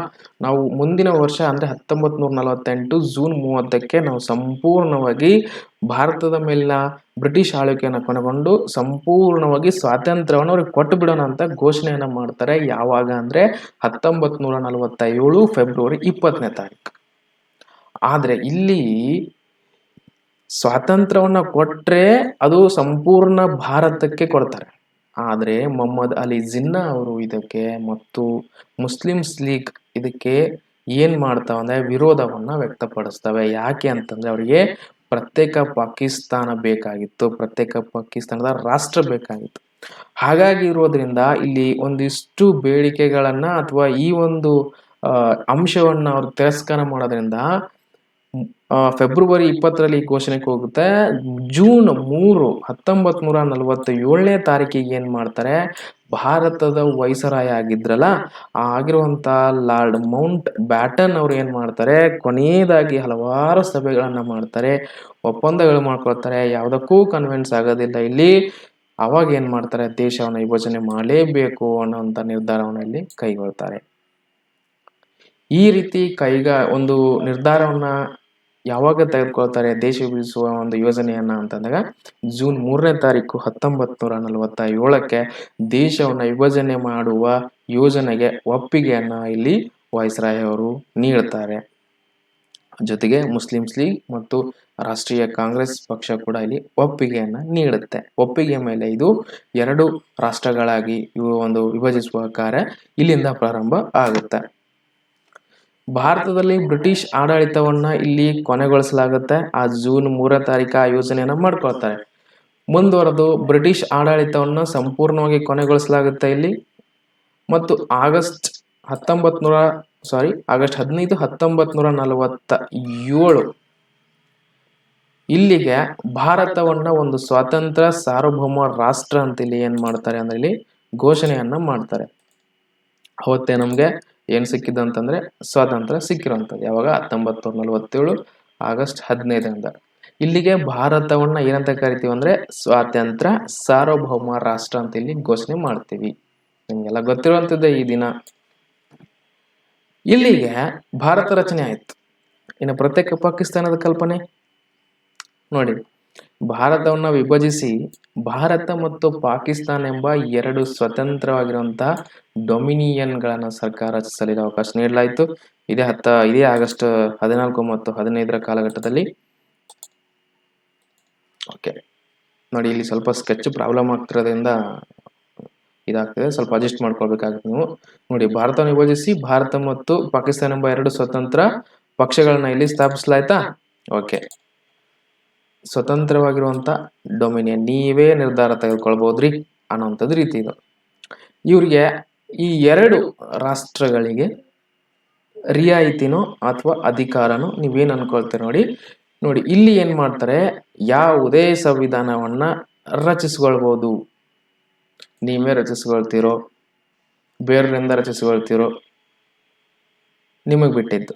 ನಾವು ಮುಂದಿನ ವರ್ಷ ಅಂದರೆ ಹತ್ತೊಂಬತ್ತು ನಲವತ್ತೆಂಟು ಜೂನ್ ಮೂವತ್ತಕ್ಕೆ ನಾವು ಸಂಪೂರ್ಣವಾಗಿ ಭಾರತದ ಮೇಲಿನ ಬ್ರಿಟಿಷ್ ಆಳ್ವಿಕೆಯನ್ನು ಕೊನೆಗೊಂಡು ಸಂಪೂರ್ಣವಾಗಿ ಸ್ವಾತಂತ್ರ್ಯವನ್ನು ಅವ್ರಿಗೆ ಕೊಟ್ಟು ಬಿಡೋಣ ಅಂತ ಘೋಷಣೆಯನ್ನು ಮಾಡ್ತಾರೆ. ಯಾವಾಗ ಅಂದರೆ ಹತ್ತೊಂಬತ್ತು ನೂರ ಫೆಬ್ರವರಿ ಇಪ್ಪತ್ತನೇ ತಾರೀಕು. ಆದರೆ ಇಲ್ಲಿ ಸ್ವಾತಂತ್ರ್ಯವನ್ನು ಕೊಟ್ಟರೆ ಅದು ಸಂಪೂರ್ಣ ಭಾರತಕ್ಕೆ ಕೊಡ್ತಾರೆ. ಆದ್ರೆ ಮೊಹಮ್ಮದ್ ಅಲಿ ಜಿನ್ನಾ ಅವರು ಇದಕ್ಕೆ ಮತ್ತು ಮುಸ್ಲಿಮ್ಸ್ ಲೀಗ್ ಇದಕ್ಕೆ ಏನು ಮಾಡ್ತಾವೆ ಅಂದ್ರೆ ವಿರೋಧವನ್ನು ವ್ಯಕ್ತಪಡಿಸ್ತವೆ. ಯಾಕೆ ಅಂತಂದ್ರೆ ಅವರಿಗೆ ಪ್ರತ್ಯೇಕ ಪಾಕಿಸ್ತಾನ ಬೇಕಾಗಿತ್ತು. ಪ್ರತ್ಯೇಕ ಪಾಕಿಸ್ತಾನದ ರಾಷ್ಟ್ರ ಬೇಕಾಗಿತ್ತು. ಹಾಗಾಗಿ ಇರೋದ್ರಿಂದ ಇಲ್ಲಿ ಒಂದಿಷ್ಟು ಬೇಡಿಕೆಗಳನ್ನು ಅಥವಾ ಈ ಒಂದು ಅಂಶವನ್ನು ಅವ್ರು ತಿರಸ್ಕಾರ ಮಾಡೋದ್ರಿಂದ ಫೆಬ್ರವರಿ ಇಪ್ಪತ್ತರಲ್ಲಿ ಘೋಷಣೆಗೆ ಹೋಗುತ್ತೆ. ಜೂನ್ ಮೂರು ಹತ್ತೊಂಬತ್ ನೂರ ನಲವತ್ತ ಏಳನೇ ತಾರೀಕಿಗೆ ಏನು ಮಾಡ್ತಾರೆ? ಭಾರತದ ವೈಸರಾಯ ಆಗಿದ್ರಲ್ಲ ಆಗಿರುವಂಥ ಲಾರ್ಡ್ ಮೌಂಟ್ ಬ್ಯಾಟನ್ ಅವ್ರು ಏನು ಮಾಡ್ತಾರೆ? ಕೊನೆಯದಾಗಿ ಹಲವಾರು ಸಭೆಗಳನ್ನು ಮಾಡ್ತಾರೆ, ಒಪ್ಪಂದಗಳು ಮಾಡ್ಕೊಳ್ತಾರೆ. ಯಾವುದಕ್ಕೂ ಕನ್ವಿನ್ಸ್ ಆಗೋದಿಲ್ಲ. ಇಲ್ಲಿ ಅವಾಗ ಏನು ಮಾಡ್ತಾರೆ? ದೇಶವನ್ನ ವಿಭಜನೆ ಮಾಡಲೇಬೇಕು ಅನ್ನೋಂಥ ನಿರ್ಧಾರವನ್ನ ಇಲ್ಲಿ ಕೈಗೊಳ್ತಾರೆ. ಈ ರೀತಿ ಕೈಗ, ಒಂದು ನಿರ್ಧಾರವನ್ನ ಯಾವಾಗ ತೆಗೆದುಕೊಳ್ತಾರೆ ದೇಶ ವಿಭಜಿಸುವ ಒಂದು ಯೋಜನೆಯನ್ನ ಅಂತಂದಾಗ ಜೂನ್ ಮೂರನೇ ತಾರೀಕು ಹತ್ತೊಂಬತ್ ನೂರ ನಲವತ್ತ ಏಳಕ್ಕೆ ದೇಶವನ್ನ ವಿಭಜನೆ ಮಾಡುವ ಯೋಜನೆಗೆ ಒಪ್ಪಿಗೆಯನ್ನ ಇಲ್ಲಿ ವಾಯ್ಸ್ರಾಯ್ ಅವರು ನೀಡ್ತಾರೆ. ಜೊತೆಗೆ ಮುಸ್ಲಿಮ್ಸ್ ಲೀಗ್ ಮತ್ತು ರಾಷ್ಟ್ರೀಯ ಕಾಂಗ್ರೆಸ್ ಪಕ್ಷ ಕೂಡ ಇಲ್ಲಿ ಒಪ್ಪಿಗೆಯನ್ನ ನೀಡುತ್ತೆ. ಒಪ್ಪಿಗೆ ಮೇಲೆ ಇದು ಎರಡು ರಾಷ್ಟ್ರಗಳಾಗಿ ಇವು ಒಂದು ವಿಭಜಿಸುವ ಕಾರ್ಯ ಇಲ್ಲಿಂದ ಪ್ರಾರಂಭ ಆಗುತ್ತೆ. ಭಾರತದಲ್ಲಿ ಬ್ರಿಟಿಷ್ ಆಡಳಿತವನ್ನ ಇಲ್ಲಿ ಕೊನೆಗೊಳಿಸಲಾಗುತ್ತೆ. ಆ ಜೂನ್ ಮೂರನೇ ತಾರೀಕ ಆ ಯೋಜನೆಯನ್ನ ಮಾಡ್ಕೊಳ್ತಾರೆ. ಮುಂದುವರೆದು ಬ್ರಿಟಿಷ್ ಆಡಳಿತವನ್ನು ಸಂಪೂರ್ಣವಾಗಿ ಕೊನೆಗೊಳಿಸಲಾಗುತ್ತೆ ಇಲ್ಲಿ. ಮತ್ತು ಆಗಸ್ಟ್ ಹತ್ತೊಂಬತ್ ನೂರ ಸಾರಿ ಆಗಸ್ಟ್ ಹದಿನೈದು ಹತ್ತೊಂಬತ್ ನೂರ ನಲವತ್ತ ಏಳು ಇಲ್ಲಿಗೆ ಭಾರತವನ್ನ ಒಂದು ಸ್ವತಂತ್ರ ಸಾರ್ವಭೌಮ ರಾಷ್ಟ್ರ ಅಂತ ಇಲ್ಲಿ ಏನು ಮಾಡ್ತಾರೆ ಅಂದ್ರೆ ಇಲ್ಲಿ ಘೋಷಣೆಯನ್ನ ಮಾಡ್ತಾರೆ. ಅವತ್ತೇ ನಮ್ಗೆ ಏನ್ ಸಿಕ್ಕಿದ್ದು ಅಂತಂದ್ರೆ ಸ್ವಾತಂತ್ರ್ಯ ಸಿಕ್ಕಿರುವಂಥದ್ದು. ಯಾವಾಗ? ಹತ್ತೊಂಬತ್ತು ನೂರ ನಲವತ್ತೇಳು ಆಗಸ್ಟ್ ಹದಿನೈದರಿಂದ. ಇಲ್ಲಿಗೆ ಭಾರತವನ್ನ ಏನಂತ ಕರಿತೀವಿ ಅಂದ್ರೆ ಸ್ವಾತಂತ್ರ್ಯ ಸಾರ್ವಭೌಮ ರಾಷ್ಟ್ರ ಅಂತ ಇಲ್ಲಿ ಘೋಷಣೆ ಮಾಡ್ತೀವಿ. ನಿಮಗೆಲ್ಲ ಗೊತ್ತಿರುವಂಥದ್ದೇ ಈ ದಿನ. ಇಲ್ಲಿಗೆ ಭಾರತ ರಚನೆ ಆಯ್ತು. ಇನ್ನು ಪ್ರತ್ಯೇಕ ಪಾಕಿಸ್ತಾನದ ಕಲ್ಪನೆ? ನೋಡಿ. ಭಾರತವನ್ನ ವಿಭಜಿಸಿ ಭಾರತ ಮತ್ತು ಪಾಕಿಸ್ತಾನ ಎಂಬ ಎರಡು ಸ್ವತಂತ್ರವಾಗಿರುವಂತಹ ಡೊಮಿನಿಯನ್ಗಳನ್ನ ಸರ್ಕಾರ ರಚಿಸಲಿದೆ ಅವಕಾಶ ನೀಡಲಾಯಿತು. ಇದೇ ಹತ್ತ, ಇದೇ ಆಗಸ್ಟ್ ಹದಿನಾಲ್ಕು ಮತ್ತು ಹದಿನೈದರ ಕಾಲಘಟ್ಟದಲ್ಲಿ. ಓಕೆ. ನೋಡಿ, ಇಲ್ಲಿ ಸ್ವಲ್ಪ ಸ್ಕೆಚ್ ಪ್ರಾಬ್ಲಮ್ ಆಗ್ತಿರೋದ್ರಿಂದ ಇದಾಗ್ತದೆ. ಸ್ವಲ್ಪ ಅಡ್ಜಸ್ಟ್ ಮಾಡ್ಕೊಳ್ಬೇಕಾಗುತ್ತೆ ನೀವು. ನೋಡಿ, ಭಾರತವನ್ನು ವಿಭಜಿಸಿ ಭಾರತ ಮತ್ತು ಪಾಕಿಸ್ತಾನ ಎಂಬ ಎರಡು ಸ್ವತಂತ್ರ ಪಕ್ಷಗಳನ್ನ ಇಲ್ಲಿ ಸ್ಥಾಪಿಸಲಾಯ್ತಾ? ಓಕೆ. ಸ್ವತಂತ್ರವಾಗಿರುವಂತ ಡೊಮಿನಿಯನ್ ನೀವೇ ನಿರ್ಧಾರ ತೆಗೆದುಕೊಳ್ಬೋದ್ರಿ ಅನ್ನೋಂಥದ್ದು ರೀತಿ ಇದು. ಇವರಿಗೆ ಈ ಎರಡು ರಾಷ್ಟ್ರಗಳಿಗೆ ರಿಯಾಯಿತಿನೋ ಅಥವಾ ಅಧಿಕಾರನೋ ನೀವೇನು ಅನ್ಕೊಳ್ತೀರಿ ನೋಡಿ ನೋಡಿ ಇಲ್ಲಿ ಏನು ಮಾಡ್ತಾರೆ, ಯಾವುದೇ ಸಂವಿಧಾನವನ್ನು ರಚಿಸ್ಕೊಳ್ಬೋದು. ನೀವೇ ರಚಿಸ್ಕೊಳ್ತೀರೋ, ಬೇರೆಯವರಿಂದ ರಚಿಸ್ಕೊಳ್ತೀರೋ ನಿಮಗೆ ಬಿಟ್ಟಿದ್ದು.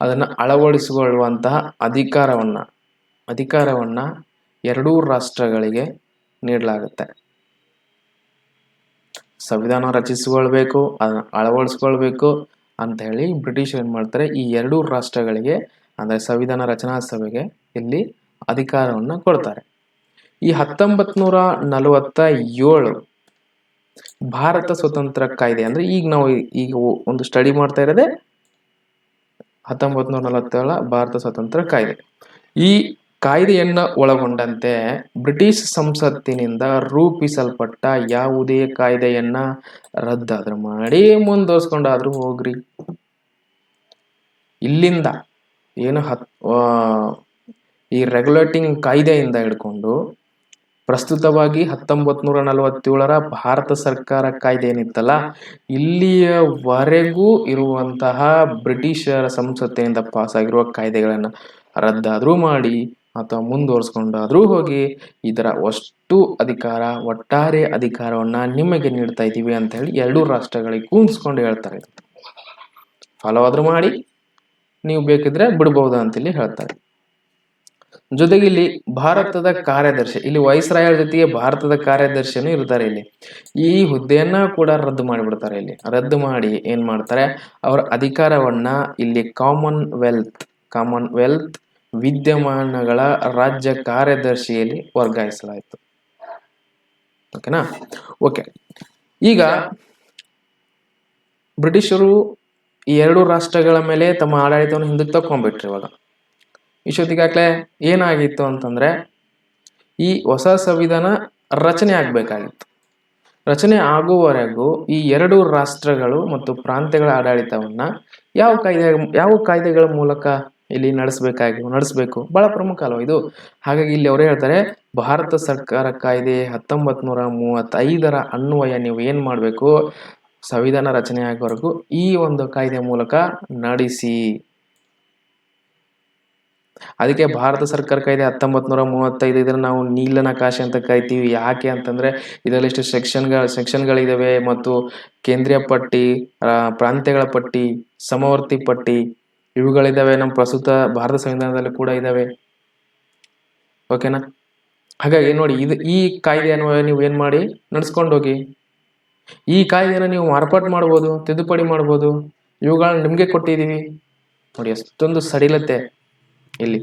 ಅದನ್ನು ಅಳವಡಿಸಿಕೊಳ್ಳುವಂತಹ ಅಧಿಕಾರವನ್ನ ಅಧಿಕಾರವನ್ನ ಎರಡೂ ರಾಷ್ಟ್ರಗಳಿಗೆ ನೀಡಲಾಗುತ್ತೆ. ಸಂವಿಧಾನ ರಚಿಸಿಕೊಳ್ಬೇಕು, ಅದನ್ನು ಅಳವಡಿಸ್ಕೊಳ್ಬೇಕು ಅಂತ ಹೇಳಿ ಬ್ರಿಟಿಷ್ ಏನು ಮಾಡ್ತಾರೆ, ಈ ಎರಡೂ ರಾಷ್ಟ್ರಗಳಿಗೆ, ಅಂದರೆ ಸಂವಿಧಾನ ರಚನಾ ಸಭೆಗೆ ಇಲ್ಲಿ ಅಧಿಕಾರವನ್ನ ಕೊಡ್ತಾರೆ. ಈ ಹತ್ತೊಂಬತ್ ನೂರ ನಲವತ್ತ ಏಳು ಭಾರತ ಸ್ವತಂತ್ರ ಕಾಯ್ದೆ, ಅಂದ್ರೆ ಈಗ ನಾವು ಈಗ ಒಂದು ಸ್ಟಡಿ ಮಾಡ್ತಾ ಇರೋದೇ ಹತ್ತೊಂಬತ್ ನೂರ ನಲವತ್ತೇಳ ಭಾರತ ಸ್ವತಂತ್ರ ಕಾಯ್ದೆ. ಈ ಕಾಯ್ದೆಯನ್ನ ಒಳಗೊಂಡಂತೆ ಬ್ರಿಟಿಷ್ ಸಂಸತ್ತಿನಿಂದ ರೂಪಿಸಲ್ಪಟ್ಟ ಯಾವುದೇ ಕಾಯ್ದೆಯನ್ನ ರದ್ದಾದ್ರೂ ಮಾಡಿ ಮುಂದುವರ್ಸ್ಕೊಂಡಾದ್ರೂ ಹೋಗ್ರಿ. ಇಲ್ಲಿಂದ ಏನು ಹತ್ ಈ ರೆಗ್ಯುಲೇಟಿಂಗ್ ಕಾಯ್ದೆಯಿಂದ ಹಿಡ್ಕೊಂಡು ಪ್ರಸ್ತುತವಾಗಿ ಹತ್ತೊಂಬತ್ ನೂರ ನಲವತ್ತೇಳರ ಭಾರತ ಸರ್ಕಾರ ಕಾಯ್ದೆ ಏನಿತ್ತಲ್ಲ, ಇಲ್ಲಿಯವರೆಗೂ ಇರುವಂತಹ ಬ್ರಿಟಿಷರ ಸಂಸತ್ತಿನಿಂದ ಪಾಸ್ ಆಗಿರುವ ಕಾಯ್ದೆಗಳನ್ನು ರದ್ದಾದರೂ ಮಾಡಿ ಅಥವಾ ಮುಂದುವರ್ಸ್ಕೊಂಡಾದ್ರೂ ಹೋಗಿ, ಇದರ ಅಷ್ಟು ಅಧಿಕಾರ, ಒಟ್ಟಾರೆ ಅಧಿಕಾರವನ್ನ ನಿಮಗೆ ನೀಡ್ತಾ ಇದ್ದೀವಿ ಅಂತ ಹೇಳಿ ಎರಡೂ ರಾಷ್ಟ್ರಗಳಿಗೆ ಕೂನ್ಸ್ಕೊಂಡು ಹೇಳ್ತಾರೆ. ಫಾಲೋ ಆದ್ರೂ ಮಾಡಿ, ನೀವು ಬೇಕಿದ್ರೆ ಬಿಡಬಹುದು ಅಂತೇಳಿ ಹೇಳ್ತಾರೆ. ಜೊತೆಗೆ ಇಲ್ಲಿ ಭಾರತದ ಕಾರ್ಯದರ್ಶಿ, ಇಲ್ಲಿ ವೈಸ್ರಾಯರ ಜೊತೆಗೆ ಭಾರತದ ಕಾರ್ಯದರ್ಶಿನೂ ಇರ್ತಾರೆ ಇಲ್ಲಿ. ಈ ಹುದ್ದೆಯನ್ನ ಕೂಡ ರದ್ದು ಮಾಡಿಬಿಡ್ತಾರೆ ಇಲ್ಲಿ. ರದ್ದು ಮಾಡಿ ಏನ್ ಮಾಡ್ತಾರೆ, ಅವರ ಅಧಿಕಾರವನ್ನ ಇಲ್ಲಿ ಕಾಮನ್ ವೆಲ್ತ್ ಕಾಮನ್ ವೆಲ್ತ್ ವಿದ್ಯಮಾನಗಳ ರಾಜ್ಯ ಕಾರ್ಯದರ್ಶಿಯಲ್ಲಿ ವರ್ಗಾಯಿಸಲಾಯಿತು. ಓಕೆನಾ? ಓಕೆ. ಈಗ ಬ್ರಿಟಿಷರು ಈ ಎರಡು ರಾಷ್ಟ್ರಗಳ ಮೇಲೆ ತಮ್ಮ ಆಡಳಿತವನ್ನು ಹಿಂದಕ್ಕೆ ತಕೊಂಡ್ಬಿಟ್ರು ಇವಾಗ. ಇಷ್ಟೊತ್ತಿಗಾಗ್ಲೇ ಏನಾಗಿತ್ತು ಅಂತಂದ್ರೆ ಈ ಹೊಸ ಸಂವಿಧಾನ ರಚನೆ ಆಗ್ಬೇಕಾಗಿತ್ತು. ರಚನೆ ಆಗುವವರೆಗೂ ಈ ಎರಡು ರಾಷ್ಟ್ರಗಳು ಮತ್ತು ಪ್ರಾಂತ್ಯಗಳ ಆಡಳಿತವನ್ನ ಯಾವ ಕಾಯ್ದೆ, ಯಾವ ಕಾಯ್ದೆಗಳ ಮೂಲಕ ಇಲ್ಲಿ ನಡೆಸಬೇಕಾಗಿ, ನಡೆಸಬೇಕು. ಬಹಳ ಪ್ರಮುಖ ಅಲ್ವ ಇದು? ಹಾಗಾಗಿ ಇಲ್ಲಿ ಅವರೇ ಹೇಳ್ತಾರೆ, ಭಾರತ ಸರ್ಕಾರ ಕಾಯ್ದೆ ಹತ್ತೊಂಬತ್ ನೂರ ಮೂವತ್ತೈದರ ಅನ್ವಯ ನೀವು ಏನ್ ಮಾಡಬೇಕು? ಸಂವಿಧಾನ ರಚನೆ ಆಗೋವರೆಗೂ ಈ ಒಂದು ಕಾಯ್ದೆ ಮೂಲಕ ನಡೆಸಿ. ಅದಕ್ಕೆ ಭಾರತ ಸರ್ಕಾರ ಕಾಯ್ದೆ ಹತ್ತೊಂಬತ್ ನೂರ ಮೂವತ್ತೈದು ಇದನ್ನ ನಾವು ನೀಲನಕಾಶೆ ಅಂತ ಕರಿತೀವಿ. ಯಾಕೆ ಅಂತಂದ್ರೆ ಇದರಲ್ಲಿ ಇಷ್ಟು ಸೆಕ್ಷನ್ಗಳ, ಸೆಕ್ಷನ್ಗಳಿದಾವೆ ಮತ್ತು ಕೇಂದ್ರೀಯ ಪಟ್ಟಿ ಪ್ರಾಂತ್ಯಗಳ ಪಟ್ಟಿ, ಸಮವರ್ತಿ ಪಟ್ಟಿ ಇವುಗಳಿದಾವೆ ನಮ್ಮ ಪ್ರಸ್ತುತ ಭಾರತ ಸಂವಿಧಾನದಲ್ಲಿ ಕೂಡ ಇದ್ದಾವೆ. ಓಕೆನಾ ಹಾಗಾಗಿ ನೋಡಿ, ಇದು ಈ ಕಾಯ್ದೆಯನ್ನು ನೀವು ಏನು ಮಾಡಿ, ನಡ್ಸ್ಕೊಂಡು ಹೋಗಿ. ಈ ಕಾಯ್ದೆಯನ್ನು ನೀವು ಮಾರ್ಪಾಟು ಮಾಡ್ಬೋದು, ತಿದ್ದುಪಡಿ ಮಾಡ್ಬೋದು. ಇವುಗಳನ್ನ ನಿಮಗೆ ಕೊಟ್ಟಿದ್ದೀವಿ. ನೋಡಿ, ಎಷ್ಟೊಂದು ಸಡಿಲತೆ ಇಲ್ಲಿ.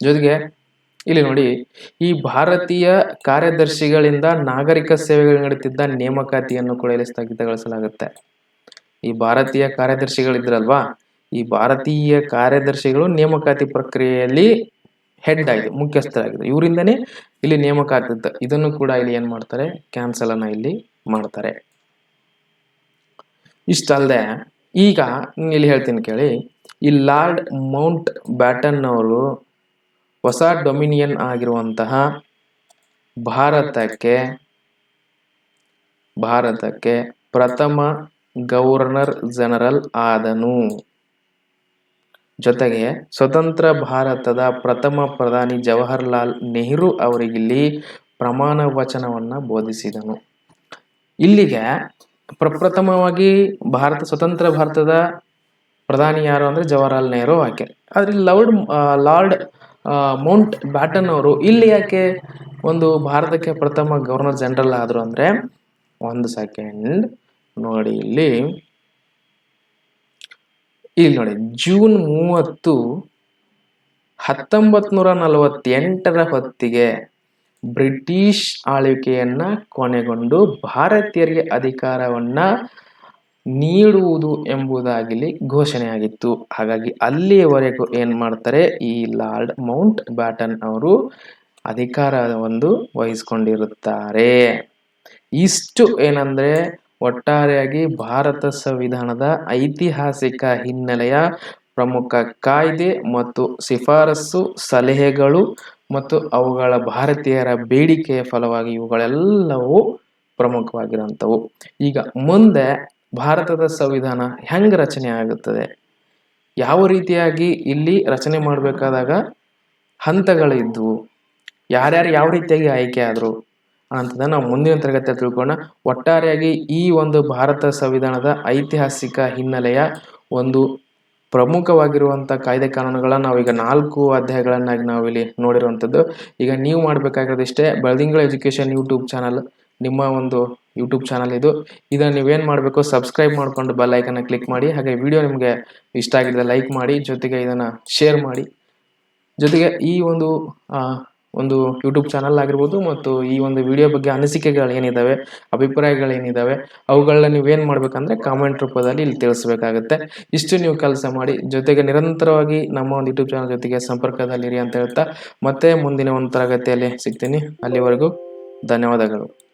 ಜೊತೆಗೆ ಇಲ್ಲಿ ನೋಡಿ, ಈ ಭಾರತೀಯ ಕಾರ್ಯದರ್ಶಿಗಳಿಂದ ನಾಗರಿಕ ಸೇವೆಗಳು ನೀಡುತ್ತಿದ್ದ ನೇಮಕಾತಿಯನ್ನು ಕೂಡ ಇಲ್ಲಿ ಸ್ಥಗಿತಗೊಳಿಸಲಾಗುತ್ತೆ. ಈ ಭಾರತೀಯ ಕಾರ್ಯದರ್ಶಿಗಳಿದ್ರಲ್ವಾ? ಈ ಭಾರತೀಯ ಕಾರ್ಯದರ್ಶಿಗಳು ನೇಮಕಾತಿ ಪ್ರಕ್ರಿಯೆಯಲ್ಲಿ ಹೆಡ್ ಆಗಿದೆ ಮುಖ್ಯಸ್ಥರಾಗಿದೆ ಇವರಿಂದನೇ ಇಲ್ಲಿ ನೇಮಕ ಆಗ್ತಿತ್ತು ಇದನ್ನು ಕೂಡ ಇಲ್ಲಿ ಏನ್ ಮಾಡ್ತಾರೆ? ಕ್ಯಾನ್ಸಲ್ ಅನ್ನ ಇಲ್ಲಿ ಮಾಡ್ತಾರೆ. ಇಷ್ಟಲ್ಲದೆ ಈಗ ಇಲ್ಲಿ ಹೇಳ್ತೀನಿ ಕೇಳಿ. ಈ ಲಾರ್ಡ್ ಮೌಂಟ್ ಬ್ಯಾಟನ್ ಅವರು ಹೊಸ ಡೊಮಿನಿಯನ್ ಆಗಿರುವಂತಹ ಭಾರತಕ್ಕೆ ಭಾರತಕ್ಕೆ ಪ್ರಥಮ ಗವರ್ನರ್ ಜನರಲ್ ಆದನು. ಜೊತೆಗೆ ಸ್ವತಂತ್ರ ಭಾರತದ ಪ್ರಥಮ ಪ್ರಧಾನಿ ಜವಾಹರ್ಲಾಲ್ ನೆಹರು ಅವರಿಗಿಲ್ಲಿ ಪ್ರಮಾಣ ವಚನವನ್ನ ಬೋಧಿಸಿದನು. ಇಲ್ಲಿಗೆ ಪ್ರಪ್ರಥಮವಾಗಿ ಭಾರತ, ಸ್ವತಂತ್ರ ಭಾರತದ ಪ್ರಧಾನಿ ಯಾರು ಅಂದ್ರೆ ಜವಾಹರ್ಲಾಲ್ ನೆಹರು ಆಕೆ. ಆದ್ರೆ ಲೌಡ್ ಲಾರ್ಡ್ ಮೌಂಟ್ ಬ್ಯಾಟನ್ ಅವರು ಇಲ್ಲಿ ಯಾಕೆ ಒಂದು ಭಾರತಕ್ಕೆ ಪ್ರಥಮ ಗವರ್ನರ್ ಜನರಲ್ ಆದ್ರು ಅಂದ್ರೆ ಒಂದು ಸೆಕೆಂಡ್ ನೋಡಿ ಇಲ್ಲಿ ಇಲ್ಲಿ ನೋಡಿ ಜೂನ್ ಮೂವತ್ತು ಹತ್ತೊಂಬತ್ ನೂರ ನಲವತ್ತೆಂಟರ ಹೊತ್ತಿಗೆ ಬ್ರಿಟಿಷ್ ಆಳ್ವಿಕೆಯನ್ನ ಕೊನೆಗೊಂಡು ಭಾರತೀಯರಿಗೆ ಅಧಿಕಾರವನ್ನ ನೀಡುವುದು ಎಂಬುದಾಗಿಲ್ಲಿ ಘೋಷಣೆಯಾಗಿತ್ತು. ಹಾಗಾಗಿ ಅಲ್ಲಿಯವರೆಗೂ ಏನ್ ಮಾಡ್ತಾರೆ, ಈ ಲಾರ್ಡ್ ಮೌಂಟ್ ಬ್ಯಾಟನ್ ಅವರು ಅಧಿಕಾರವನ್ನು ವಹಿಸ್ಕೊಂಡಿರುತ್ತಾರೆ. ಇಷ್ಟು ಏನಂದ್ರೆ ಒಟ್ಟಾರೆಯಾಗಿ ಭಾರತ ಸಂವಿಧಾನದ ಐತಿಹಾಸಿಕ ಹಿನ್ನೆಲೆಯ ಪ್ರಮುಖ ಕಾಯ್ದೆ ಮತ್ತು ಶಿಫಾರಸು, ಸಲಹೆಗಳು ಮತ್ತು ಅವುಗಳ ಭಾರತೀಯರ ಬೇಡಿಕೆಯ ಫಲವಾಗಿ ಇವುಗಳೆಲ್ಲವೂ ಪ್ರಮುಖವಾಗಿರುವಂಥವು. ಈಗ ಮುಂದೆ ಭಾರತದ ಸಂವಿಧಾನ ಹೆಂಗೆ ರಚನೆ ಆಗುತ್ತದೆ? ಯಾವ ರೀತಿಯಾಗಿ ಇಲ್ಲಿ ರಚನೆ ಮಾಡಬೇಕಾದಾಗ ಹಂತಗಳಿದ್ದವು ಯಾರ್ಯಾರು ಯಾವ ರೀತಿಯಾಗಿ ಆಯ್ಕೆ ಆದ್ರು ಅಂತದನ್ನ ನಾವು ಮುಂದಿನ ತರಗತಿಯಲ್ಲಿ ತಿಳ್ಕೊಳ್ಳೋಣ. ಒಟ್ಟಾರೆಯಾಗಿ ಈ ಒಂದು ಭಾರತ ಸಂವಿಧಾನದ ಐತಿಹಾಸಿಕ ಹಿನ್ನೆಲೆಯ ಒಂದು ಪ್ರಮುಖವಾಗಿರುವಂಥ ಕಾಯ್ದೆ ಕಾನೂನುಗಳನ್ನ ನಾವೀಗ ನಾಲ್ಕು ಅಧ್ಯಾಯಗಳನ್ನಾಗಿ ನಾವಿಲ್ಲಿ ನೋಡಿರುವಂಥದ್ದು. ಈಗ ನೀವು ಮಾಡಬೇಕಾಗಿರೋದಿಷ್ಟೇ ಬೆಳದಿಂಗಳ ಎಜುಕೇಷನ್ ಯೂಟ್ಯೂಬ್ ಚಾನಲ್, ನಿಮ್ಮ ಒಂದು ಯೂಟ್ಯೂಬ್ ಚಾನಲ್ ಇದು. ಇದನ್ನು ನೀವೇನು ಮಾಡಬೇಕು ಸಬ್ಸ್ಕ್ರೈಬ್ ಮಾಡಿಕೊಂಡು ಬೆಲ್ ಐಕನ್ನ ಕ್ಲಿಕ್ ಮಾಡಿ, ಹಾಗೆ ವಿಡಿಯೋ ನಿಮಗೆ ಇಷ್ಟ ಆಗಿದ್ರೆ ಲೈಕ್ ಮಾಡಿ, ಜೊತೆಗೆ ಇದನ್ನು ಶೇರ್ ಮಾಡಿ. ಜೊತೆಗೆ ಈ ಒಂದು ಒಂದು ಯೂಟ್ಯೂಬ್ ಚಾನಲ್ ಆಗಿರ್ಬೋದು ಮತ್ತು ಈ ಒಂದು ವಿಡಿಯೋ ಬಗ್ಗೆ ಅನಿಸಿಕೆಗಳು ಏನಿದ್ದಾವೆ ಅಭಿಪ್ರಾಯಗಳೇನಿದ್ದಾವೆ ಅವುಗಳನ್ನ ನೀವೇನು ಮಾಡಬೇಕಂದ್ರೆ ಕಾಮೆಂಟ್ ರೂಪದಲ್ಲಿ ಇಲ್ಲಿ ತಿಳಿಸ್ಬೇಕಾಗುತ್ತೆ. ಇಷ್ಟು ನೀವು ಕೆಲಸ ಮಾಡಿ, ಜೊತೆಗೆ ನಿರಂತರವಾಗಿ ನಮ್ಮ ಒಂದು ಯೂಟ್ಯೂಬ್ ಚಾನಲ್ ಜೊತೆಗೆ ಸಂಪರ್ಕದಲ್ಲಿರಿ ಅಂತ ಹೇಳ್ತಾ ಮತ್ತೆ ಮುಂದಿನ ಒಂದು ತರಗತಿಯಲ್ಲಿ ಸಿಗ್ತೀನಿ. ಅಲ್ಲಿವರೆಗೂ ಧನ್ಯವಾದಗಳು.